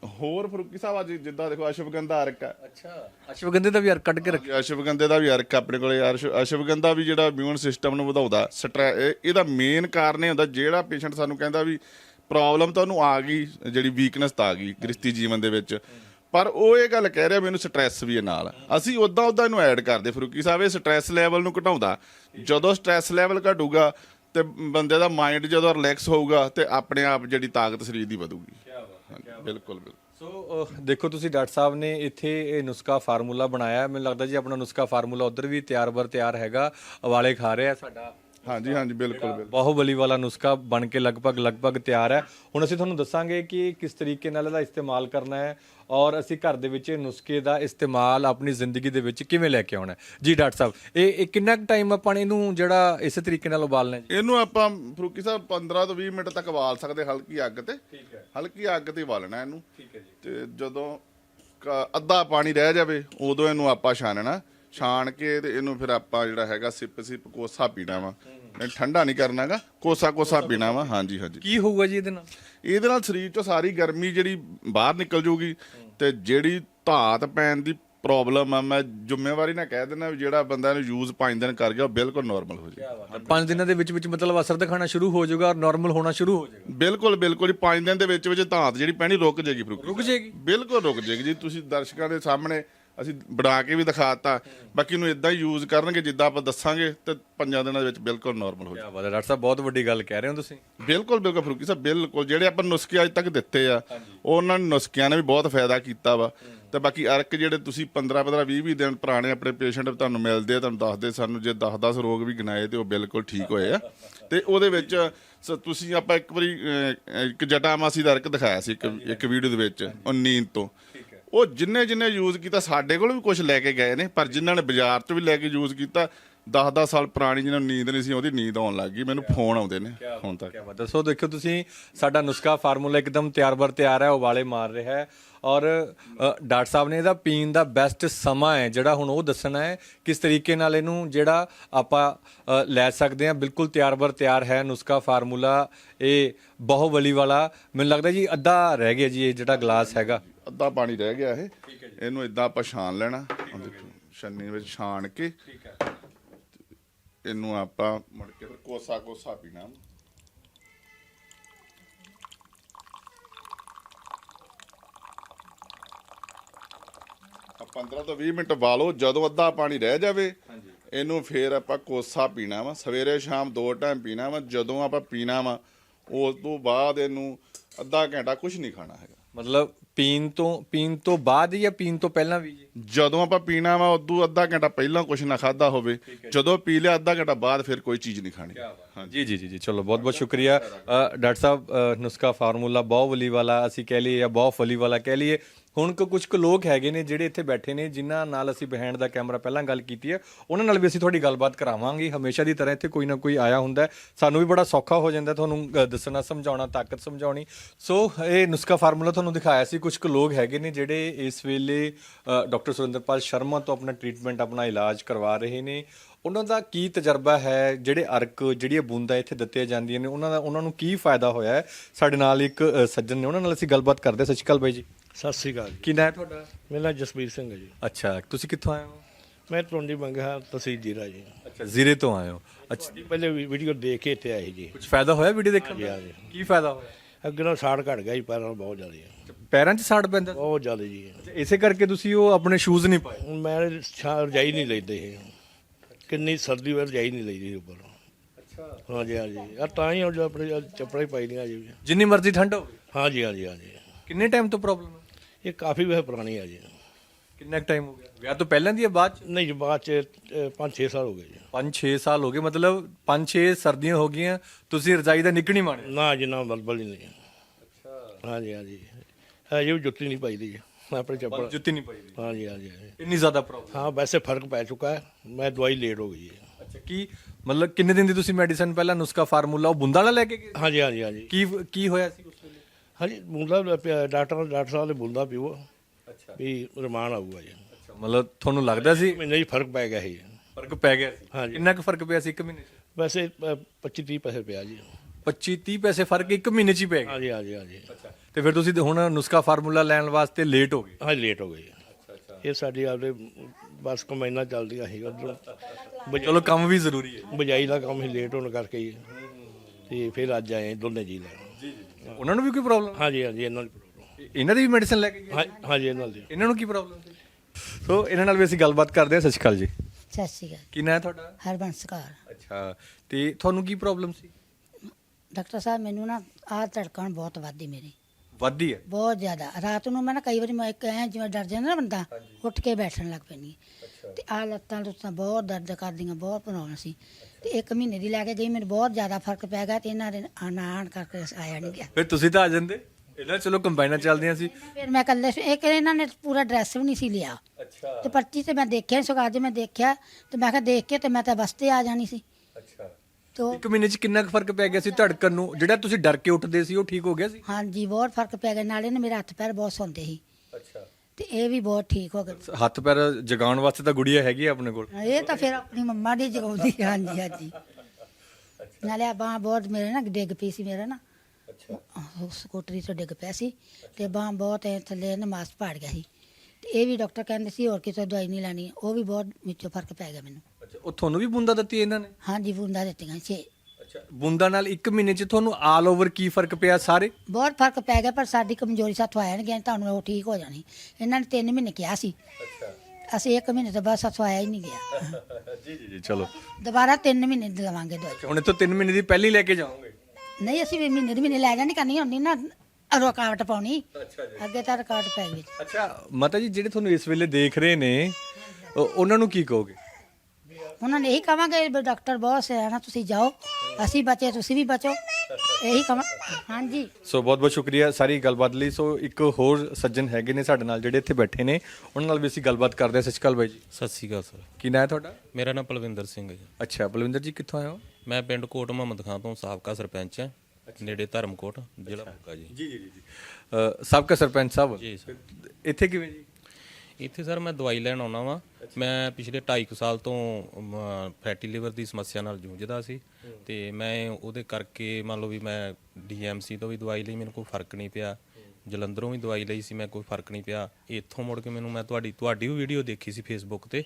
ਹੋਰ ਫਰੂਕੀ ਸਾਹਿਬ ਅੱਜ ਜਿੱਦਾਂ ਦੇਖੋ ਅਸ਼ਵਗੰਧਾ ਅਰਕ ਆ। ਅੱਛਾ ਅਸ਼ਵਗੰਧੇ ਦਾ ਵੀ ਅਰਕ ਕੱਢ ਕੇ ਰੱਖ। ਅਸ਼ਵਗੰਧੇ ਦਾ ਵੀ ਅਰਕ ਆਪਣੇ ਕੋਲੇ ਯਾਰ ਅਸ਼- ਅਸ਼ਵਗੰਧਾ ਵੀ ਜਿਹੜਾ ਇਮਿਊਨ ਸਿਸਟਮ ਨੂੰ ਵਧਾਉਂਦਾ ਸਟ੍ਰੈ ਇਹ- ਇਹਦਾ ਮੇਨ ਕਾਰਨ ਇਹ ਹੁੰਦਾ ਜਿਹੜਾ ਪੇਸ਼ੈਂਟ ਸਾਨੂੰ ਕਹਿੰਦਾ ਵੀ ਪ੍ਰੋਬਲਮ ਤਾਂ ਉਹਨੂੰ ਆ ਗਈ ਜਿਹੜੀ ਵੀਕਨੈਸ ਤਾਂ ਆ ਗਈ ਗ੍ਰਸਤੀ ਜੀਵਨ ਦੇ ਵਿੱਚ। ਪਰ ਉਹ ਇਹ ਗੱਲ ਕਹਿ ਰਿਹਾ ਮੈਨੂੰ ਸਟ੍ਰੈਸ ਵੀ ਹੈ ਨਾਲ। ਅਸੀਂ ਉਦਾਂ ਉਦਾਂ ਇਹਨੂੰ ਐਡ ਕਰਦੇ ਫਰੂਕੀ ਸਾਹਿਬ ਇਹ ਸਟ੍ਰੈਸ ਲੈਵਲ ਨੂੰ ਘਟਾਉਂਦਾ। ਜਦੋਂ ਸਟ੍ਰੈਸ ਲੈਵਲ ਘਟੂਗਾ ਤੇ ਬੰਦੇ ਦਾ ਮਾਈਂਡ ਜਦੋਂ ਰਿਲੈਕਸ ਹੋਊਗਾ ਤੇ ਆਪਣੇ ਆਪ ਜਿਹੜੀ ਤਾਕਤ ਸਰੀਰ ਦੀ ਵਧੂਗੀ। ਬਿਲਕੁਲ ਬਿਲਕੁਲ। ਸੋ ਦੇਖੋ, ਤੁਸੀਂ ਡਾਕਟਰ ਸਾਹਿਬ ਨੇ ਇੱਥੇ ਇਹ ਨੁਸਖਾ ਫਾਰਮੂਲਾ ਬਣਾਇਆ ਮੈਨੂੰ ਲੱਗਦਾ ਜੀ ਆਪਣਾ ਨੁਸਖਾ ਫਾਰਮੂਲਾ ਉਧਰ ਵੀ ਤਿਆਰ ਬਰ ਤਿਆਰ ਹੈਗਾ। ਉਵਾਲੇ ਖਾ ਰਿਹਾ ਸਾਡਾ ਹਾਂਜੀ ਹਾਂਜੀ ਬਿਲਕੁਲ ਬਿਲਕੁਲ। ਬਾਹੂਬਲੀ ਵਾਲਾ ਨੁਸਖਾ ਬਣ ਕੇ ਲਗਭਗ ਲਗਭਗ ਤਿਆਰ ਹੈ। ਹੁਣ ਅਸੀਂ ਤੁਹਾਨੂੰ ਦੱਸਾਂਗੇ ਕਿ ਕਿਸ ਤਰੀਕੇ ਨਾਲ ਇਹਦਾ ਇਸਤੇਮਾਲ ਕਰਨਾ ਹੈ ਔਰ ਅਸੀਂ ਘਰ ਦੇ ਵਿੱਚ ਇਹ ਨੁਸਖੇ ਦਾ ਇਸਤੇਮਾਲ ਆਪਣੀ ਜ਼ਿੰਦਗੀ ਦੇ ਵਿੱਚ ਕਿਵੇਂ ਲੈ ਕੇ ਆਉਣਾ ਹੈ। ਜੀ ਡਾਕਟਰ ਸਾਹਿਬ ਇਹ ਇਹ ਕਿੰਨਾ ਟਾਈਮ ਆਪਾਂ ਨੇ ਇਹਨੂੰ ਜਿਹੜਾ ਇਸੇ ਤਰੀਕੇ ਨਾਲ ਉਬਾਲਣਾ ਹੈ ਜੀ? ਇਹਨੂੰ ਆਪਾਂ ਫਰੂਕੀ ਸਾਹਿਬ 15 ਤੋਂ 20 ਮਿੰਟ ਤੱਕ ਉਬਾਲ ਸਕਦੇ ਹਲਕੀ ਅੱਗ ਤੇ। ਠੀਕ ਹੈ। ਹਲਕੀ ਅੱਗ ਤੇ ਉਬਾਲਣਾ ਇਹਨੂੰ। ਠੀਕ ਹੈ ਜੀ। ਤੇ ਜਦੋਂ ਕ- ਅੱਧਾ ਪਾਣੀ ਰਹਿ ਜਾਵੇ ਉਦੋਂ ਇਹਨੂੰ ਆਪਾਂ ਛਾਨਣਾ। ਛਾਣ ਕੇ ਤੇ ਇਹਨੂੰ ਫਿਰ ਆਪਾਂ ਜਿਹੜਾ ਹੈਗਾ ਸਿਪ ਸਿਪ ਕੋਸਾ ਪੀਣਾ ਵਾ। ਨਹੀਂ ਠੰਡਾ ਨਹੀਂ ਕਰਨਾਗਾ ਕੋਸਾ ਕੋਸਾ ਪੀਣਾ ਵਾ। ਹਾਂਜੀ ਹਾਂਜੀ। ਕੀ ਹੋਊਗਾ ਜੀ ਇਹਦੇ ਨਾਲ? ਇਹਦੇ ਨਾਲ ਸਰੀਰ ਚੋਂ ਸਾਰੀ ਗਰਮੀ ਜਿਹੜੀ ਬਾਹਰ ਨਿਕਲ ਜੂਗੀ ਤੇ ਜਿਹੜੀ ਧਾਤ ਪੈਣ ਦੀ ਪ੍ਰੋਬਲਮ ਆ ਮੈਂ ਜ਼ਿੰਮੇਵਾਰੀ ਨਾਲ ਕਹਿ ਦਿੰਦਾ ਵੀ ਜਿਹੜਾ ਬੰਦਾ ਇਹਨੂੰ ਯੂਜ਼ 5 ਦਿਨ ਕਰ ਗਿਆ ਉਹ ਬਿਲਕੁਲ ਨਾਰਮਲ ਹੋ ਜਾਏ ਪੰਜ ਦਿਨਾਂ ਦੇ ਵਿੱਚ ਵਿੱਚ ਮਤਲਬ ਅਸਰ ਦਿਖਾਣਾ ਸ਼ੁਰੂ ਹੋ ਜਾਊਗਾ ਔਰ ਨਾਰਮਲ ਹੋਣਾ ਸ਼ੁਰੂ ਹੋ ਜਾਊਗਾ? ਬਿਲਕੁਲ ਬਿਲਕੁਲ ਜੀ 5 ਦਿਨ ਦੇ ਵਿੱਚ ਵਿੱਚ ਧਾਤ ਜਿਹੜੀ ਪੈਣੀ ਰੁਕ ਜਾਏਗੀ ਰੁਕ ਜਾਏਗੀ। ਬਿਲਕੁਲ ਰੁਕ ਜਾਏਗੀ ਜੀ ਤੁਸੀਂ ਦਰਸ਼ਕਾਂ ਦੇ ਸਾਹਮਣੇ ਅਸੀਂ ਬਣਾ ਕੇ ਵੀ ਦਿਖਾਤਾ। ਬਾਕੀ ਇਹਨੂੰ ਇਦਾਂ ਹੀ ਯੂਜ਼ ਕਰਨਗੇ ਜਿੱਦਾਂ ਆਪਾਂ ਦੱਸਾਂਗੇ ਤੇ ਪੰਜਾਂ ਦਿਨਾਂ ਦੇ ਵਿੱਚ ਬਿਲਕੁਲ ਨਾਰਮਲ ਹੋ ਜਾਏ ਕੀ ਬਾਤ ਹੈ ਡਾਕਟਰ ਸਾਹਿਬ ਬਹੁਤ ਵੱਡੀ ਗੱਲ ਕਹਿ ਰਹੇ ਹੋ ਤੁਸੀਂ। ਬਿਲਕੁਲ ਬਿਲਕੁਲ ਫਰੂਕੀ ਸਾਹਿਬ ਬਿਲਕੁਲ। ਜਿਹੜੇ ਆਪਾਂ ਨੁਸਖੇ ਅੱਜ ਤੱਕ ਦਿੱਤੇ ਆ ਉਹਨਾਂ ਨੇ ਨੁਸਖਿਆਂ ਨੇ ਵੀ ਬਹੁਤ ਫਾਇਦਾ ਕੀਤਾ ਵਾ। ਤੇ ਬਾਕੀ ਅਰਕ ਜਿਹੜੇ ਤੁਸੀਂ 15 15 20 20 ਦਿਨ ਪੁਰਾਣੇ ਆਪਣੇ ਪੇਸ਼ੈਂਟ ਤੁਹਾਨੂੰ ਮਿਲਦੇ ਆ ਤੁਹਾਨੂੰ ਦੱਸਦੇ ਸਾਨੂੰ ਜੇ 10 10 ਰੋਗ ਵੀ ਗਿਣਾਏ ਤੇ ਉਹ ਬਿਲਕੁਲ ਠੀਕ ਹੋਏ ਆ। ਤੇ ਉਹਦੇ ਵਿੱਚ ਸ- ਤੁਸੀਂ ਆਪਾਂ ਇੱਕ ਵਾਰੀ ਅਹ, ਇੱਕ ਜਟਾਮਾਸੀ ਦਾ ਅਰਕ ਦਿਖਾਇਆ ਸੀ ਇੱਕ ਇੱਕ ਵੀਡੀਓ ਦੇ ਵਿੱਚ ਉਹ ਨੀਂਦ ਤੋਂ। ਉਹ ਜਿੰਨੇ ਜਿੰਨੇ ਯੂਜ਼ ਕੀਤਾ ਸਾਡੇ ਕੋਲ ਵੀ ਕੁਝ ਲੈ ਕੇ ਗਏ ਨੇ ਪਰ ਜਿਨ੍ਹਾਂ ਨੇ ਬਾਜ਼ਾਰ ਤੋਂ ਵੀ ਲੈ ਕੇ ਯੂਜ਼ ਕੀਤਾ 10-10 ਸਾਲ ਪੁਰਾਣੀ ਜਿਹਨਾਂ ਨੂੰ ਨੀਂਦ ਨਹੀਂ ਸੀ ਉਹਦੀ ਨੀਂਦ ਆਉਣ ਲੱਗ ਗਈ ਮੈਨੂੰ ਫੋਨ ਆਉਂਦੇ ਨੇ ਹੁਣ ਤੱਕ। ਕੀ ਬਾਤ ਹੈ। ਸੋ ਦੇਖੋ ਤੁਸੀਂ ਸਾਡਾ ਨੁਸਖਾ ਫਾਰਮੂਲਾ ਇੱਕਦਮ ਤਿਆਰ ਬਰ ਤਿਆਰ ਹੈ ਉਬਾਲੇ ਮਾਰ ਰਿਹਾ ਹੈ। ਔਰ ਡਾਕਟਰ ਸਾਹਿਬ ਨੇ ਇਹਦਾ ਪੀਣ ਦਾ ਬੈਸਟ ਸਮਾਂ ਹੈ ਜਿਹੜਾ ਹੁਣ ਉਹ ਦੱਸਣਾ ਹੈ ਕਿਸ ਤਰੀਕੇ ਨਾਲ ਇਹਨੂੰ ਜਿਹੜਾ ਆਪਾਂ ਲੈ ਸਕਦੇ ਹਾਂ। ਬਿਲਕੁਲ ਤਿਆਰ ਬਰ ਤਿਆਰ ਹੈ ਨੁਸਖਾ ਫਾਰਮੂਲਾ ਇਹ ਬਾਹੂਬਲੀ ਵਾਲਾ। ਮੈਨੂੰ ਲੱਗਦਾ ਜੀ ਅੱਧਾ ਰਹਿ ਗਿਆ ਜੀ ਇਹ ਜਿਹੜਾ ਗਲਾਸ ਹੈਗਾ। ਅੱਧਾ ਪਾਣੀ ਰਹਿ ਗਿਆ ਇਹ। ਇਹਨੂੰ ਇਦਾਂ ਆਪਾਂ ਛਾਣ ਲੈਣਾ। ਛੰਨੀ ਵਿੱਚ ਛਾਣ ਕੇ ਠੀਕ ਹੈ। ਇਹਨੂੰ ਆਪਾਂ ਮੁੜ ਕੇ ਕੋਸਾ ਕੋਸਾ ਪੀਣਾ। 15 ਤੋਂ 20 ਮਿੰਟ ਬਾਲੋ ਜਦੋਂ ਅੱਧਾ ਪਾਣੀ ਰਹਿ ਜਾਵੇ ਇਹਨੂੰ ਫੇਰ ਆਪਾਂ ਕੋਸਾ ਪੀਣਾ ਵਾ। ਸਵੇਰੇ ਸ਼ਾਮ ਦੋ ਟਾਈਮ ਪੀਣਾ ਵਾ ਜਦੋਂ ਆਪਾਂ ਪੀਣਾ ਵਾ ਉਸ ਤੋਂ ਬਾਅਦ ਇਹਨੂੰ ਅੱਧਾ ਘੰਟਾ ਕੁਝ ਨਹੀਂ ਖਾਣਾ ਹੈਗਾ। ਮਤਲਬ ਪੀਣ ਤੋਂ ਪੀਣ ਤੋਂ ਬਾਅਦ ਜਾਂ ਪੀਣ ਤੋਂ ਪਹਿਲਾਂ ਵੀ? ਜੀ ਜਦੋਂ ਆਪਾਂ ਪੀਣਾ ਵਾ ਉਦੋਂ ਅੱਧਾ ਘੰਟਾ ਪਹਿਲਾਂ ਕੁਝ ਨਾ ਖਾਦਾ ਹੋਵੇ। ਜਦੋਂ ਪੀ ਲਿਆ ਅੱਧਾ ਘੰਟਾ ਬਾਅਦ ਫਿਰ ਕੋਈ ਚੀਜ਼ ਨਹੀਂ ਖਾਣੀ। ਜੀ ਜੀ ਜੀ ਜੀ। ਚਲੋ ਬਹੁਤ ਬਹੁਤ ਸ਼ੁਕਰੀਆ ਡਾਕਟਰ ਸਾਹਿਬ ਨੁਸਖਾ ਫਾਰਮੂਲਾ ਬਾਹੂਬਲੀ ਵਾਲਾ ਅਸੀਂ ਕਹਿ ਲਈਏ ਜਾਂ ਬਾਹੂਫਲੀ ਵਾਲਾ ਕਹਿ ਲਈਏ। ਹੁਣ ਕੁ ਕੁਝ ਕੁ ਲੋਕ ਹੈਗੇ ਨੇ ਜਿਹੜੇ ਇੱਥੇ ਬੈਠੇ ਨੇ, ਜਿਨ੍ਹਾਂ ਨਾਲ ਅਸੀਂ ਬਿਹਾਈਂਡ ਦਾ ਕੈਮਰਾ ਪਹਿਲਾਂ ਗੱਲ ਕੀਤੀ ਹੈ, ਉਹਨਾਂ ਨਾਲ ਵੀ ਅਸੀਂ ਤੁਹਾਡੀ ਗੱਲਬਾਤ ਕਰਾਵਾਂਗੇ। ਹਮੇਸ਼ਾ ਦੀ ਤਰ੍ਹਾਂ ਇੱਥੇ ਕੋਈ ਨਾ ਕੋਈ ਆਇਆ ਹੁੰਦਾ ਸਾਨੂੰ ਵੀ ਬੜਾ ਸੌਖਾ ਹੋ ਜਾਂਦਾ ਤੁਹਾਨੂੰ ਦੱਸਣਾ, ਸਮਝਾਉਣਾ, ਤਾਕਤ ਸਮਝਾਉਣੀ। ਸੋ ਇਹ ਨੁਸਖਾ ਫਾਰਮੂਲਾ ਤੁਹਾਨੂੰ ਦਿਖਾਇਆ ਸੀ ਕੁਝ ਕੁ ਲੋਕ ਹੈਗੇ ਨੇ ਜਿਹੜੇ ਇਸ ਵੇਲੇ ਡਾਕਟਰ ਸੁਰਿੰਦਰਪਾਲ ਸ਼ਰਮਾ ਤੋਂ ਆਪਣਾ ਟ੍ਰੀਟਮੈਂਟ ਆਪਣਾ ਇਲਾਜ ਕਰਵਾ ਰਹੇ ਨੇ। ਉਹਨਾਂ ਦਾ ਕੀ ਤਜਰਬਾ ਹੈ? ਜਿਹੜੇ ਅਰਕ, ਜਿਹੜੀਆਂ ਬੂੰਦਾਂ ਇੱਥੇ ਦਿੱਤੀਆਂ ਜਾਂਦੀਆਂ ਨੇ, ਉਹਨਾਂ ਦਾ, ਉਹਨਾਂ ਨੂੰ ਕੀ ਫਾਇਦਾ ਹੋਇਆ ਸਾਡੇ ਨਾਲ ਇੱਕ ਸੱਜਣ ਨੇ, ਉਹਨਾਂ ਨਾਲ ਅਸੀਂ ਗੱਲਬਾਤ ਕਰਦੇ ਹਾਂ। ਸਤਿ ਸ਼੍ਰੀ ਅਕਾਲ ਬਾਈ ਜੀ। ਸਤਿ ਸ੍ਰੀ ਅਕਾਲ ਜੀ। ਕੀ ਨਾਂ ਹੈ ਤੁਹਾਡਾ? ਮੇਰਾ ਨਾਮ ਜਸਵੀਰ ਸਿੰਘ ਹੈ ਜੀ। ਅੱਛਾ ਤੁਸੀਂ ਕਿੱਥੋਂ ਆਏ ਹੋ? ਮੈਂ ਟੁੰਡੀ ਮੰਗਿਆ ਤਹਿਸੀਲ ਜੀਰਾ ਜੀ। ਅੱਛਾ ਜ਼ੀਰੇ ਤੋਂ ਆਏ ਹੋ। ਅੱਛਾ। ਪਹਿਲੇ ਵੀਡੀਓ ਦੇਖ ਕੇ ਇੱਥੇ ਆਏ ਜੀ। ਕੁਝ ਫਾਇਦਾ ਹੋਇਆ ਵੀਡੀਓ ਦੇਖਣ ਦਾ? ਹਾਂਜੀ। ਕੀ ਫਾਇਦਾ ਹੋਇਆ? ਅੱਗੇ ਨਾਲ ਸਾੜ ਘਟ ਗਿਆ ਜੀ ਪੈਰਾਂ ਨੂੰ ਬਹੁਤ ਜ਼ਿਆਦਾ ਪੈਰਾਂ 'ਚ ਸਾੜ ਪੈਂਦਾ? ਬਹੁਤ ਜ਼ਿਆਦਾ ਜੀ। ਇਸੇ ਕਰਕੇ ਤੁਸੀਂ ਉਹ ਆਪਣੇ ਸ਼ੂਜ਼ ਨਹੀਂ ਪਾਏ? ਹੁਣ ਮੈਂ ਛਾ ਰਜਾਈ ਨਹੀਂ ਲੈਂਦੇ ਇਹ। ਕਿੰਨੀ ਸਰਦੀ ਵੇਰ ਰਜਾਈ ਨਹੀਂ ਲਈਦੀ ਉੱਪਰ। ਅੱਛਾ। ਹਾਂਜੀ ਹਾਂਜੀ। ਆ ਤਾਂ ਹੀ ਜੋ ਆਪਣੇ ਹੀ ਪਾਈ ਦੀਆਂ ਜੀ। ਜਿੰਨੀ ਮਰਜ਼ੀ ਠੰਡ ਹੋਵੇ। ਹਾਂਜੀ ਹਾਂਜੀ ਹਾਂਜੀ। ਕਿੰਨੇ ਟਾਈਮ ਤੋਂ ਪ੍ਰੋਬਲਮ ਹੈ? ਇਹ ਕਾਫੀ ਵੇਰ ਪੁਰਾਣੀ ਆ ਜੀ। ਕਿੰਨਾ ਟਾਈਮ ਹੋ ਗਿਆ? ਵਿਆਹ ਤੋਂ ਪਹਿਲਾਂ ਦੀ ਹੈ ਬਾਅਦ 'ਚ? ਨਹੀਂ ਜੀ ਬਾਅਦ ਚ 5-6 ਸਾਲ ਹੋ ਗਏ ਜੀ। 5-6 ਸਾਲ ਹੋ ਗਏ ਮਤਲਬ 5-6 ਸਰਦੀਆਂ ਹੋ ਗਈਆਂ ਤੁਸੀਂ ਰਜਾਈ ਦਾ ਨਿਕਲ ਨਹੀਂ ਮਾਣਿਆ ਨਾ ਜੀ ਨਾ ਬਲਬਲ ਹੀ ਨਹੀਂ ਅੱਛਾ। ਹਾਂਜੀ ਹਾਂਜੀ। ਹਜੇ ਵੀ ਜੁੱਤੀ ਨਹੀਂ ਪਾਈਦੀ ਜੀ। ਆਪਣੇ ਚੱਪਲ ਜੁੱਤੀ ਨਹੀਂ ਪਾਈ ਦੀ। ਹਾਂਜੀ ਹਾਂਜੀ ਹਾਂਜੀ। ਇੰਨੀ ਜ਼ਿਆਦਾ ਪ੍ਰੋਬਲਮ ਹਾਂ ਵੈਸੇ ਫ਼ਰਕ ਪੈ ਚੁੱਕਾ ਹੈ। ਮੈਂ ਦਵਾਈ ਲੇਟ ਹੋ ਗਈ ਹੈ ਅੱਛਾ ਕੀ ਮਤਲਬ ਕਿੰਨੇ ਦਿਨ ਦੀ ਤੁਸੀਂ ਮੈਡੀਸਨ ਪਹਿਲਾਂ ਨੁਸਖਾ ਫਾਰਮੂਲਾ ਉਹ ਬੁੰਦਾਂ ਵਾਲਾ ਲੈ ਕੇ ਗਏ? ਹਾਂਜੀ ਹਾਂਜੀ ਹਾਂਜੀ। ਕੀ ਕੀ ਹੋਇਆ ਸੀ? ਹਾਂਜੀ ਪਿਆ- ਡਾਕਟਰ ਡਾਕਟਰ ਸਾਹਿਬ ਨੇ ਬੂੰਦਾ ਪੀਓ ਅੱਛਾ। ਵੀ ਰਮਾਨ ਆਊਗਾ ਜੀ। ਅੱਛਾ ਮਤਲਬ ਤੁਹਾਨੂੰ ਲੱਗਦਾ ਸੀ? ਮਹੀਨੇ 'ਚ ਫ਼ਰਕ ਪੈ ਗਿਆ ਸੀ। ਫ਼ਰਕ ਪੈ ਗਿਆ ਸੀ। ਹਾਂਜੀ। ਕਿੰਨਾ ਕੁ ਫ਼ਰਕ ਪਿਆ ਸੀ ਇੱਕ ਮਹੀਨੇ 'ਚ? ਵੈਸੇ 25 30 ਪੈਸੇ ਪਿਆ ਜੀ। 25 30 ਪੈਸੇ ਫ਼ਰਕ ਇੱਕ ਮਹੀਨੇ 'ਚ ਹੀ ਪੈ ਗਿਆ? ਹਾਂਜੀ ਹਾਂਜੀ ਹਾਂਜੀ। ਅੱਛਾ। ਤੇ ਫਿਰ ਤੁਸੀਂ ਹੁਣ ਨੁਸਖਾ ਫਾਰਮੂਲਾ ਲੈਣ ਵਾਸਤੇ ਲੇਟ ਹੋ ਗਏ? ਹਾਂਜੀ ਲੇਟ ਹੋ ਅੱਛਾ ਇਹ ਸਾਡੀ ਆਪਦੇ ਬਸ ਕਮਾਈਆਂ ਚੱਲਦੀਆਂ ਸੀ ਉਧਰੋਂ ਚਲੋ ਕੰਮ ਵੀ ਜ਼ਰੂਰੀ ਹੈ। ਬਜਾਈ ਦਾ ਕੰਮ ਹੀ ਲੇਟ ਹੋਣ ਕਰਕੇ ਹੀ ਤੇ ਫਿਰ ਅੱਜ ਆਏ ਦੋਨੇ ਜੀ ਲੈਣ ਜੀ ਜੀ। ਉਹਨਾਂ ਨੂੰ ਵੀ ਕੋਈ ਪ੍ਰੋਬਲਮ ਹਾਂਜੀ ਹਾਂਜੀ ਇਹਨਾਂ ਦੀ ਪ੍ਰੋਬਲਮ ਇਹਨਾਂ ਦੀ ਵੀ ਮੈਡੀਸਨ ਲੈ ਕੇ ਗਏ? ਹਾਂ- ਹਾਂਜੀ ਇਹਨਾਂ ਦੀ। ਇਹਨਾਂ ਨੂੰ ਕੀ ਪ੍ਰੋਬਲਮ ਸੀ? ਸੋ ਇਹਨਾਂ ਨਾਲ ਵੀ ਅਸੀਂ ਗੱਲਬਾਤ ਕਰਦੇ ਹਾਂ। ਸਤਿ ਸ਼੍ਰੀ ਅਕਾਲ ਜੀ। ਸਤਿ ਸ਼੍ਰੀ ਅਕਾਲ। ਕੀ ਨਾਂ ਹੈ ਤੁਹਾਡਾ? ਹਰਬੰਸ ਕੌਰ। ਅੱਛਾ ਤੇ ਤੁਹਾਨੂੰ ਕੀ ਪ੍ਰੋਬਲਮ ਸੀ? ਡਾਕਟਰ ਸਾਹਿਬ ਮੈਨੂੰ ਨਾ ਆਹ ਧੜਕਣ ਬਹੁਤ ਵੱਧਦੀ ਮੇਰੀ। ਵੱਧਦੀ ਹੈ? ਬਹੁਤ ਜ਼ਿਆਦਾ। ਰਾਤ ਨੂੰ ਮੈਂ ਨਾ ਕਈ ਵਾਰੀ ਮੈਂ ਇੱਕ ਐ ਜਿਵੇਂ ਡਰ ਜਾਂਦਾ ਨਾ ਬੰਦਾ ਉੱਠ ਕੇ ਬੈਠਣ ਲੱਗ ਪੈਂਦੀ ਹਾਂ। ਤੇ ਆਹ ਲੱਤਾਂ ਲੁੱਤਾਂ ਬਹੁਤ ਦਰਦ ਕਰਦੀਆਂ ਬਹੁਤ ਪ੍ਰੋਬਲਮ ਸੀ। ਤੇ ਇੱਕ ਮਹੀਨੇ ਦੀ ਲੈ ਕੇ ਗਈ ਮੈਨੂੰ ਬਹੁਤ ਜ਼ਿਆਦਾ ਫ਼ਰਕ ਪੈ ਗਿਆ ਤੇ ਇਹਨਾਂ ਦੇ ਆਨਾਣ ਕਰਕੇ ਆਇਆ ਨਹੀਂ ਗਿਆ। ਫਿਰ ਤੁਸੀਂ ਤਾਂ ਆ ਜਾਂਦੇ? ਇਹਨਾਂ ਚਲੋ ਕੰਬਾਈਨਾਂ ਚੱਲਦੀਆਂ ਸੀ। ਫਿਰ ਮੈਂ ਇਕੱਲੇ ਸੀ ਇੱਕ ਇਹਨਾਂ ਨੇ ਪੂਰਾ ਡਰੈਸ ਵੀ ਨਹੀਂ ਸੀ ਲਿਆ। ਅੱਛਾ। ਤੇ ਪਰਚੀ ਤੇ ਮੈਂ ਦੇਖਿਆ ਸਗੋਂ ਅੱਜ ਮੈਂ ਦੇਖਿਆ ਤੇ ਮੈਂ ਕਿਹਾ ਦੇਖ ਕੇ ਤੇ ਮੈਂ ਤਾਂ ਬਸ ਤੇ ਆ ਜਾਣੀ ਸੀ। ਅੱਛਾ। ਤੋ ਇੱਕ ਮਹੀਨੇ 'ਚ ਕਿੰਨਾ ਕੁ ਫ਼ਰਕ ਪੈ ਗਿਆ ਸੀ ਧੜਕਣ ਨੂੰ? ਜਿਹੜਾ ਤੁਸੀਂ ਡਰ ਕੇ ਉੱਠਦੇ ਸੀ ਉਹ ਠੀਕ ਹੋ ਗਿਆ ਸੀ? ਹਾਂਜੀ ਬਹੁਤ ਫ਼ਰਕ ਪੈ ਗਿਆ। ਨਾਲੇ ਨਾ ਮੇਰੇ ਹੱਥ ਪੈਰ ਬਹੁਤ ਸੌਂਦੇ ਸੀ। ਤੇ ਇਹ ਵੀ ਬਹੁਤ ਠੀਕ ਹੋ ਗਏ। ਹੱਥ ਪੈਰ ਜਗਾਉਣ ਵਾਸਤੇ ਤਾਂ ਗੁੜੀਆ ਹੈਗੀ ਆ ਆਪਣੇ ਕੋਲ। ਇਹ ਤਾਂ ਫਿਰ ਆਪਣੀ ਮੰਮਾ ਦੀ ਜਗਾਉਂਦੀ ਹਾਂਜੀ ਹਾਂਜੀ। ਨਾਲੇ ਬਾਹ ਬਹੁਤ ਮੇਰੇ ਨਾ ਡਿੱਗ ਪਈ ਸੀ ਮੇਰਾ ਨਾ। ਉਹ ਸਕੂਟਰੀ ਤੋਂ ਡਿੱਗ ਪਿਆ ਸੀ ਤੇ ਬਾਹ ਬਹੁਤ ਐ ਥੱਲੇ ਨਾ ਮਾਸ ਪਾੜ ਗਿਆ ਸੀ। ਤੇ ਇਹ ਵੀ ਡਾਕਟਰ ਕਹਿੰਦੇ ਸੀ ਹੋਰ ਕਿਸੇ ਦਵਾਈ ਨਹੀਂ ਲੈਣੀ ਉਹ ਵੀ ਬਹੁਤ ਵਿੱਚੋਂ ਫ਼ਰਕ ਪੈ ਗਿਆ ਮੈਨੂੰ। ਅੱਛਾ ਉਹ ਤੁਹਾਨੂੰ ਵੀ ਬੂੰਦਾ ਦਿੱਤੀ ਇਹਨਾਂ ਨੇ? ਹਾਂਜੀ ਬੂੰਦਾਂ ਦਿੱਤੀਆਂ ਛੇ ਅੱਛਾ। ਬੂੰਦਾ ਨਾਲ ਇੱਕ ਮਹੀਨੇ 'ਚ ਤੁਹਾਨੂੰ ਆਲ ਓਵਰ ਕੀ ਫ਼ਰਕ ਪਿਆ ਸਾਰੇ? ਬਹੁਤ ਫ਼ਰਕ ਪੈ ਗਿਆ ਪਰ ਸਾਡੀ ਕਮਜ਼ੋਰੀ ਸਾਥੋਂ ਆਇਆ ਨਹੀਂ ਗਿਆ ਤੁਹਾਨੂੰ ਉਹ ਠੀਕ ਹੋ ਜਾਣੀ। ਇਹਨਾਂ ਨੇ 3 ਮਹੀਨੇ ਕਿਹਾ ਸੀ। ਅਸੀਂ 1 ਮਹੀਨੇ ਤੋਂ ਬਾਅਦ ਸਾਥੋਂ ਆਇਆ ਹੀ ਨਹੀਂ ਗਿਆ। <laughs> ਜੀ ਜੀ ਜੀ ਚਲੋ। ਦੁਬਾਰਾ 3 ਮਹੀਨੇ ਦੀ ਲਵਾਂਗੇ ਦਵਾਈ ਹੁਣ ਇੱਥੋਂ 3 ਮਹੀਨੇ ਦੀ ਪਹਿਲੀ ਲੈ ਕੇ ਜਾਓਗੇ? ਨਹੀਂ ਅਸੀਂ ਵੀ ਮਹੀਨੇ ਦੀ ਮਹੀਨੇ ਲੈ ਜਾਣੀ ਕਰਨੀ ਹੁੰਦੀ ਨਾ ਰੁਕਾਵਟ ਪਾਉਣੀ। ਅੱਗੇ ਤਾਂ ਰੁਕਾਵਟ ਪੈ ਗਈ। ਅੱਛਾ। ਮਾਤਾ ਜੀ ਜਿਹੜੇ ਤੁਹਾਨੂੰ ਇਸ ਵੇਲੇ ਦੇਖ ਰਹੇ ਨੇ ਉਹ- ਉਹਨਾਂ ਨੂੰ ਕੀ ਕਹੋਗੇ? ਉਹਨਾਂ ਨੇ ਇਹੀ ਕਵਾਂਗੇ ਵੀ ਡਾਕਟਰ ਬਹੁਤ ਸਿਆਣਾ ਤੁਸੀਂ ਜਾਓ ਅਸੀਂ ਬਚੇ ਤੁਸੀਂ ਵੀ ਬਚੋ। ਇਹੀ ਕਵਾਂ ਹਾਂਜੀ। ਸੋ ਬਹੁਤ ਬਹੁਤ ਸ਼ੁਕਰੀਆ ਸਾਰੀ ਗੱਲਬਾਤ ਲਈ। ਸੋ ਇੱਕ ਹੋਰ ਸੱਜਣ ਹੈਗੇ ਨੇ ਸਾਡੇ ਨਾਲ ਜਿਹੜੇ ਇੱਥੇ ਬੈਠੇ ਨੇ ਉਹਨਾਂ ਨਾਲ ਵੀ ਅਸੀਂ ਗੱਲਬਾਤ ਕਰਦੇ ਹਾਂ। ਸਤਿ ਸ਼੍ਰੀ ਅਕਾਲ ਬਾਈ ਜੀ। ਸਤਿ ਸ਼੍ਰੀ ਅਕਾਲ ਸਰ। ਕੀ ਨਾਂ ਹੈ ਤੁਹਾਡਾ? ਮੇਰਾ ਨਾਮ ਪਲਵਿੰਦਰ ਸਿੰਘ ਹੈ ਜੀ। ਅੱਛਾ ਬਲਵਿੰਦਰ ਜੀ ਕਿੱਥੋਂ ਆਏ ਹੋ? ਮੈਂ ਪਿੰਡ ਕੋਟ ਮੁਹੰਮਦ ਖਾਂ ਤੋਂ ਸਾਬਕਾ ਸਰਪੰਚ ਹਾਂ। ਨੇੜੇ ਧਰਮਕੋਟ ਜ਼ਿਲ੍ਹਾ ਮੋਗਾ ਜੀ। ਜੀ ਜੀ ਜੀ ਸਾਬਕਾ ਸਰਪੰਚ ਸਾਹਿਬ। ਜੀ ਸਰ। ਇੱਥੇ ਕਿਵੇਂ ਜੀ? ਇੱਥੇ ਸਰ ਮੈਂ ਦਵਾਈ ਲੈਣ ਆਉਣਾ ਵਾਂ। ਮੈਂ ਪਿਛਲੇ 2.5 ਸਾਲ ਤੋਂ ਫੈਟੀ ਲਿਵਰ ਦੀ ਸਮੱਸਿਆ ਨਾਲ ਜੂਝਦਾ ਸੀ। ਤੇ ਮੈਂ ਉਹਦੇ ਕਰਕੇ ਮੰਨ ਲਓ ਵੀ ਮੈਂ ਡੀਐਮਸੀ ਤੋਂ ਵੀ ਦਵਾਈ ਲਈ ਮੈਨੂੰ ਕੋਈ ਫ਼ਰਕ ਨਹੀਂ ਪਿਆ। ਜਲੰਧਰੋਂ ਵੀ ਦਵਾਈ ਲਈ ਸੀ ਮੈਂ ਕੋਈ ਫ਼ਰਕ ਨਹੀਂ ਪਿਆ। ਇੱਥੋਂ ਮੁੜ ਕੇ ਮੈਨੂੰ ਮੈਂ ਤੁਹਾਡੀ ਤੁਹਾਡੀ ਵੀ ਵੀਡੀਓ ਦੇਖੀ ਸੀ ਫੇਸਬੁੱਕ ਤੇ।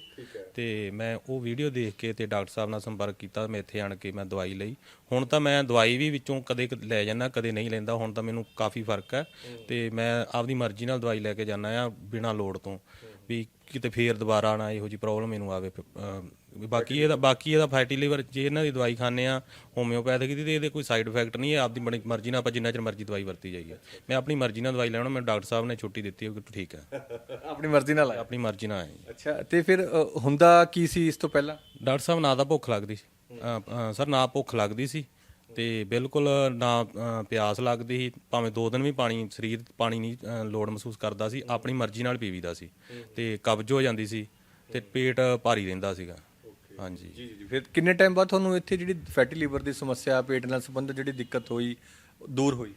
ਤੇ ਮੈਂ ਉਹ ਵੀਡੀਓ ਦੇਖ ਕੇ ਤੇ ਡਾਕਟਰ ਸਾਹਿਬ ਨਾਲ ਸੰਪਰਕ ਕੀਤਾ ਮੈਂ ਇੱਥੇ ਆਣ ਕੇ ਮੈਂ ਦਵਾਈ ਲਈ। ਹੁਣ ਤਾਂ ਮੈਂ ਦਵਾਈ ਵੀ ਵਿੱਚੋਂ ਕਦੇ ਲੈ ਜਾਂਦਾ ਕਦੇ ਨਹੀਂ ਲੈਂਦਾ ਹੁਣ ਤਾਂ ਮੈਨੂੰ ਕਾਫੀ ਫ਼ਰਕ ਹੈ। ਤੇ ਮੈਂ ਆਪਦੀ ਮਰਜ਼ੀ ਨਾਲ ਦਵਾਈ ਲੈ ਕੇ ਜਾਂਦਾ ਆ ਬਿਨਾਂ ਲੋੜ ਤੋਂ। ਵੀ ਕਿਤੇ ਫੇਰ ਦੁਬਾਰਾ ਨਾ ਇਹੋ ਜੀ ਪ੍ਰੋਬਲਮ ਮੈਨੂੰ ਆਵੇ ਵੀ ਬਾਕੀ ਇਹਦਾ ਬਾਕੀ ਇਹਦਾ ਫੈਟੀ ਲਿਵਰ ਜੇ ਇਹਨਾਂ ਦੀ ਦਵਾਈ ਖਾਂਦੇ ਆ ਹੋਮਿਓਪੈਥਿਕ ਦੀ ਤੇ ਇਹਦੇ ਕੋਈ ਸਾਈਡ ਇਫੈਕਟ ਨਹੀਂ ਹੈ ਆਪਦੀ ਬੜੀ ਮਰਜ਼ੀ ਨਾਲ ਆਪਾਂ ਜਿੰਨਾ ਚਿਰ ਮਰਜ਼ੀ ਦਵਾਈ ਵਰਤੀ ਜਾਈਏ। ਮੈਂ ਆਪਣੀ ਮਰਜ਼ੀ ਨਾਲ ਦਵਾਈ ਲੈਣਾ ਮੈਨੂੰ ਡਾਕਟਰ ਸਾਹਿਬ ਨੇ ਛੁੱਟੀ ਦਿੱਤੀ ਉਹ ਕਿ ਠੀਕ ਹੈ ਆਪਣੀ ਮਰਜ਼ੀ ਨਾਲ ਆਇਆ? ਆਪਣੀ ਮਰਜ਼ੀ ਨਾਲ ਆਏ ਜੀ। ਅੱਛਾ ਤੇ ਫਿਰ ਅ, ਹੁੰਦਾ ਕੀ ਸੀ ਇਸ ਤੋਂ ਪਹਿਲਾਂ? ਡਾਕਟਰ ਸਾਹਿਬ ਨਾ ਤਾਂ ਭੁੱਖ ਲੱਗਦੀ ਸੀ। ਅ, ਅ, ਸਰ ਨਾ ਭੁੱਖ ਲੱਗਦੀ ਸੀ। ਤੇ ਬਿਲਕੁਲ ਨਾ ਪਿਆਸ ਲੱਗਦੀ ਸੀ ਭਾਵੇਂ ਦੋ ਦਿਨ ਵੀ ਪਾਣੀ ਸਰੀਰ ਪਾਣੀ ਨਹੀਂ ਲੋੜ ਮਹਿਸੂਸ ਕਰਦਾ ਸੀ ਆਪਣੀ ਮਰਜ਼ੀ ਨਾਲ ਪੀਵੀਦਾ ਸੀ ਤੇ ਕਬਜ਼ ਹੋ ਜਾਂਦੀ ਸੀ ਤੇ ਪੇਟ ਭਾਰੀ ਰਹਿੰਦਾ ਸੀਗਾ। ਹਾਂਜੀ। ਜੀ ਜੀ ਫਿਰ ਕਿੰਨੇ ਟਾਈਮ ਬਾਅਦ ਤੁਹਾਨੂੰ ਇੱਥੇ ਜਿਹੜੀ ਫੈਟੀ ਲੀਵਰ ਦੀ ਸਮੱਸਿਆ ਪੇਟ ਨਾਲ ਸੰਬੰਧਿਤ ਜਿਹੜੀ ਦਿੱਕਤ ਹੋਈ ਦੂਰ ਹੋਈ?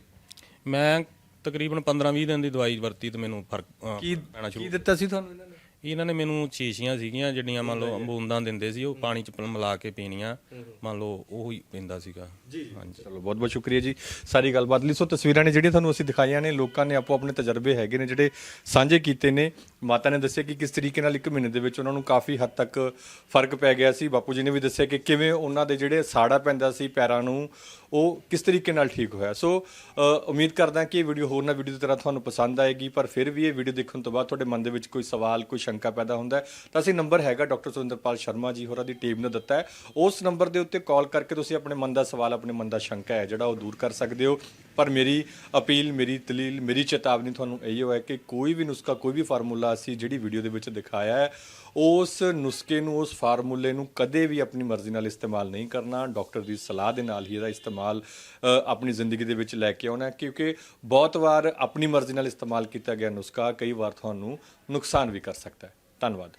ਮੈਂ ਤਕਰੀਬਨ 15-20 ਦਿਨ ਦੀ ਦਵਾਈ ਵਰਤੀ ਤੇ ਮੈਨੂੰ ਫ਼ਰਕ ਪੈਣਾ ਸ਼ੁਰੂ ਕੀ ਦਿੱਤਾ ਸੀ ਤੁਹਾਨੂੰ ਇਹਨਾਂ ਨੇ? ਇਹਨਾਂ ਨੇ ਮੈਨੂੰ ਛੀਸ਼ੀਆਂ ਸੀਗੀਆਂ ਜਿਹੜੀਆਂ ਮੰਨ ਲਓ ਬੂੰਦਾਂ ਦਿੰਦੇ ਸੀ ਉਹ ਪਾਣੀ ਚ ਮਿਲਾ ਕੇ ਪੀਣੀਆਂ ਮੰਨ ਲਓ ਉਹ ਹੀ ਪੀਂਦਾ ਸੀਗਾ। ਹਾਂਜੀ। ਚਲੋ ਬਹੁਤ ਬਹੁਤ ਸ਼ੁਕਰੀਆ ਜੀ। ਸਾਰੀ ਗੱਲਬਾਤ ਲਈ। ਸੋ ਤਸਵੀਰਾਂ ਨੇ ਜਿਹੜੀਆਂ ਤੁਹਾਨੂੰ ਅਸੀਂ ਦਿਖਾਈਆਂ ਨੇ ਲੋਕਾਂ ਨੇ ਆਪੋ ਆਪਣੇ ਤਜਰਬੇ ਹੈਗੇ ਨੇ ਜਿਹੜੇ ਸਾਂਝੇ ਕੀਤੇ ਨੇ। ਮਾਤਾ ਨੇ ਦੱਸਿਆ ਕਿ ਕਿਸ ਤਰੀਕੇ ਨਾਲ ਇੱਕ ਮਹੀਨੇ ਦੇ ਵਿੱਚ ਉਹਨਾਂ ਨੂੰ ਕਾਫੀ ਹੱਦ ਤੱਕ ਫ਼ਰਕ ਪੈ ਗਿਆ ਸੀ। ਬਾਪੂ ਜੀ ਨੇ ਵੀ ਦੱਸਿਆ ਕਿ ਕਿਵੇਂ ਉਹਨਾਂ ਦੇ ਜਿਹੜੇ ਸਾੜਾ ਪੈਂਦਾ ਸੀ ਪੈਰਾਂ ਨੂੰ ਉਹ ਕਿਸ ਤਰੀਕੇ ਨਾਲ ਠੀਕ ਹੋਇਆ। ਸੋ ਅ, ਉਮੀਦ ਕਰਦਾ ਕਿ ਇਹ ਵੀਡੀਓ ਹੋਰ ਨਾ ਵੀਡੀਓ ਦੀ ਤਰ੍ਹਾਂ ਤੁਹਾਨੂੰ ਪਸੰਦ ਆਏਗੀ ਪਰ ਫਿਰ ਵੀ ਇਹ ਵੀਡੀਓ ਦੇਖਣ ਤੋਂ ਬਾਅਦ ਤੁਹਾਡੇ ਮਨ ਦੇ ਵਿੱਚ ਕੋਈ ਸਵਾਲ ਕੋਈ ਸ਼ੰਕਾ ਸ਼ੰਕਾ ਪੈਦਾ ਹੁੰਦਾ ਹੈ। ਤਾਂ ਅਸੀਂ ਨੰਬਰ ਹੈਗਾ ਡਾਕਟਰ ਸੁਰਿੰਦਰਪਾਲ ਸ਼ਰਮਾ ਜੀ ਹੋਰਾਂ ਦੀ ਟੀਮ ਨੇ ਦਿੱਤਾ ਹੈ। ਉਸ ਨੰਬਰ ਦੇ ਉੱਤੇ ਕਾਲ ਕਰਕੇ ਤੁਸੀਂ ਆਪਣੇ ਮਨ ਦਾ ਸਵਾਲ, ਆਪਣੇ ਮਨ ਦਾ ਸ਼ੰਕਾ ਹੈ ਜਿਹੜਾ ਉਹ ਦੂਰ ਕਰ ਸਕਦੇ ਹੋ। ਪਰ ਮੇਰੀ ਅਪੀਲ, ਮੇਰੀ ਦਲੀਲ, ਮੇਰੀ ਚੇਤਾਵਨੀ ਤੁਹਾਨੂੰ ਇਹੀ ਹੈ ਕਿ ਕੋਈ ਵੀ ਨੁਸਖਾ, ਕੋਈ ਵੀ ਫਾਰਮੂਲਾ ਅਸੀਂ ਜਿਹੜੀ ਵੀਡੀਓ ਦੇ ਵਿੱਚ ਦਿਖਾਇਆ ਹੈ, ਉਸ ਨੁਸਖੇ ਨੂੰ, ਉਸ ਫਾਰਮੂਲੇ ਨੂੰ ਕਦੇ ਵੀ ਆਪਣੀ ਮਰਜ਼ੀ ਨਾਲ ਇਸਤੇਮਾਲ ਨਹੀਂ ਕਰਨਾ। ਡਾਕਟਰ ਦੀ ਸਲਾਹ ਦੇ ਨਾਲ ਹੀ ਇਹਦਾ ਇਸਤੇਮਾਲ ਆਪਣੀ ਜ਼ਿੰਦਗੀ ਦੇ ਵਿੱਚ ਲੈ ਕੇ ਆਉਣਾ ਕਿਉਂਕਿ ਬਹੁਤ ਵਾਰ ਆਪਣੀ ਮਰਜ਼ੀ ਨਾਲ ਇਸਤੇਮਾਲ ਕੀਤਾ ਗਿਆ ਨੁਸਖਾ, ਕਈ ਵਾਰ ਤੁਹਾਨੂੰ ਨੁਕਸਾਨ ਵੀ ਕਰ ਸਕਦਾ ਹੈ। ਧੰਨਵਾਦ।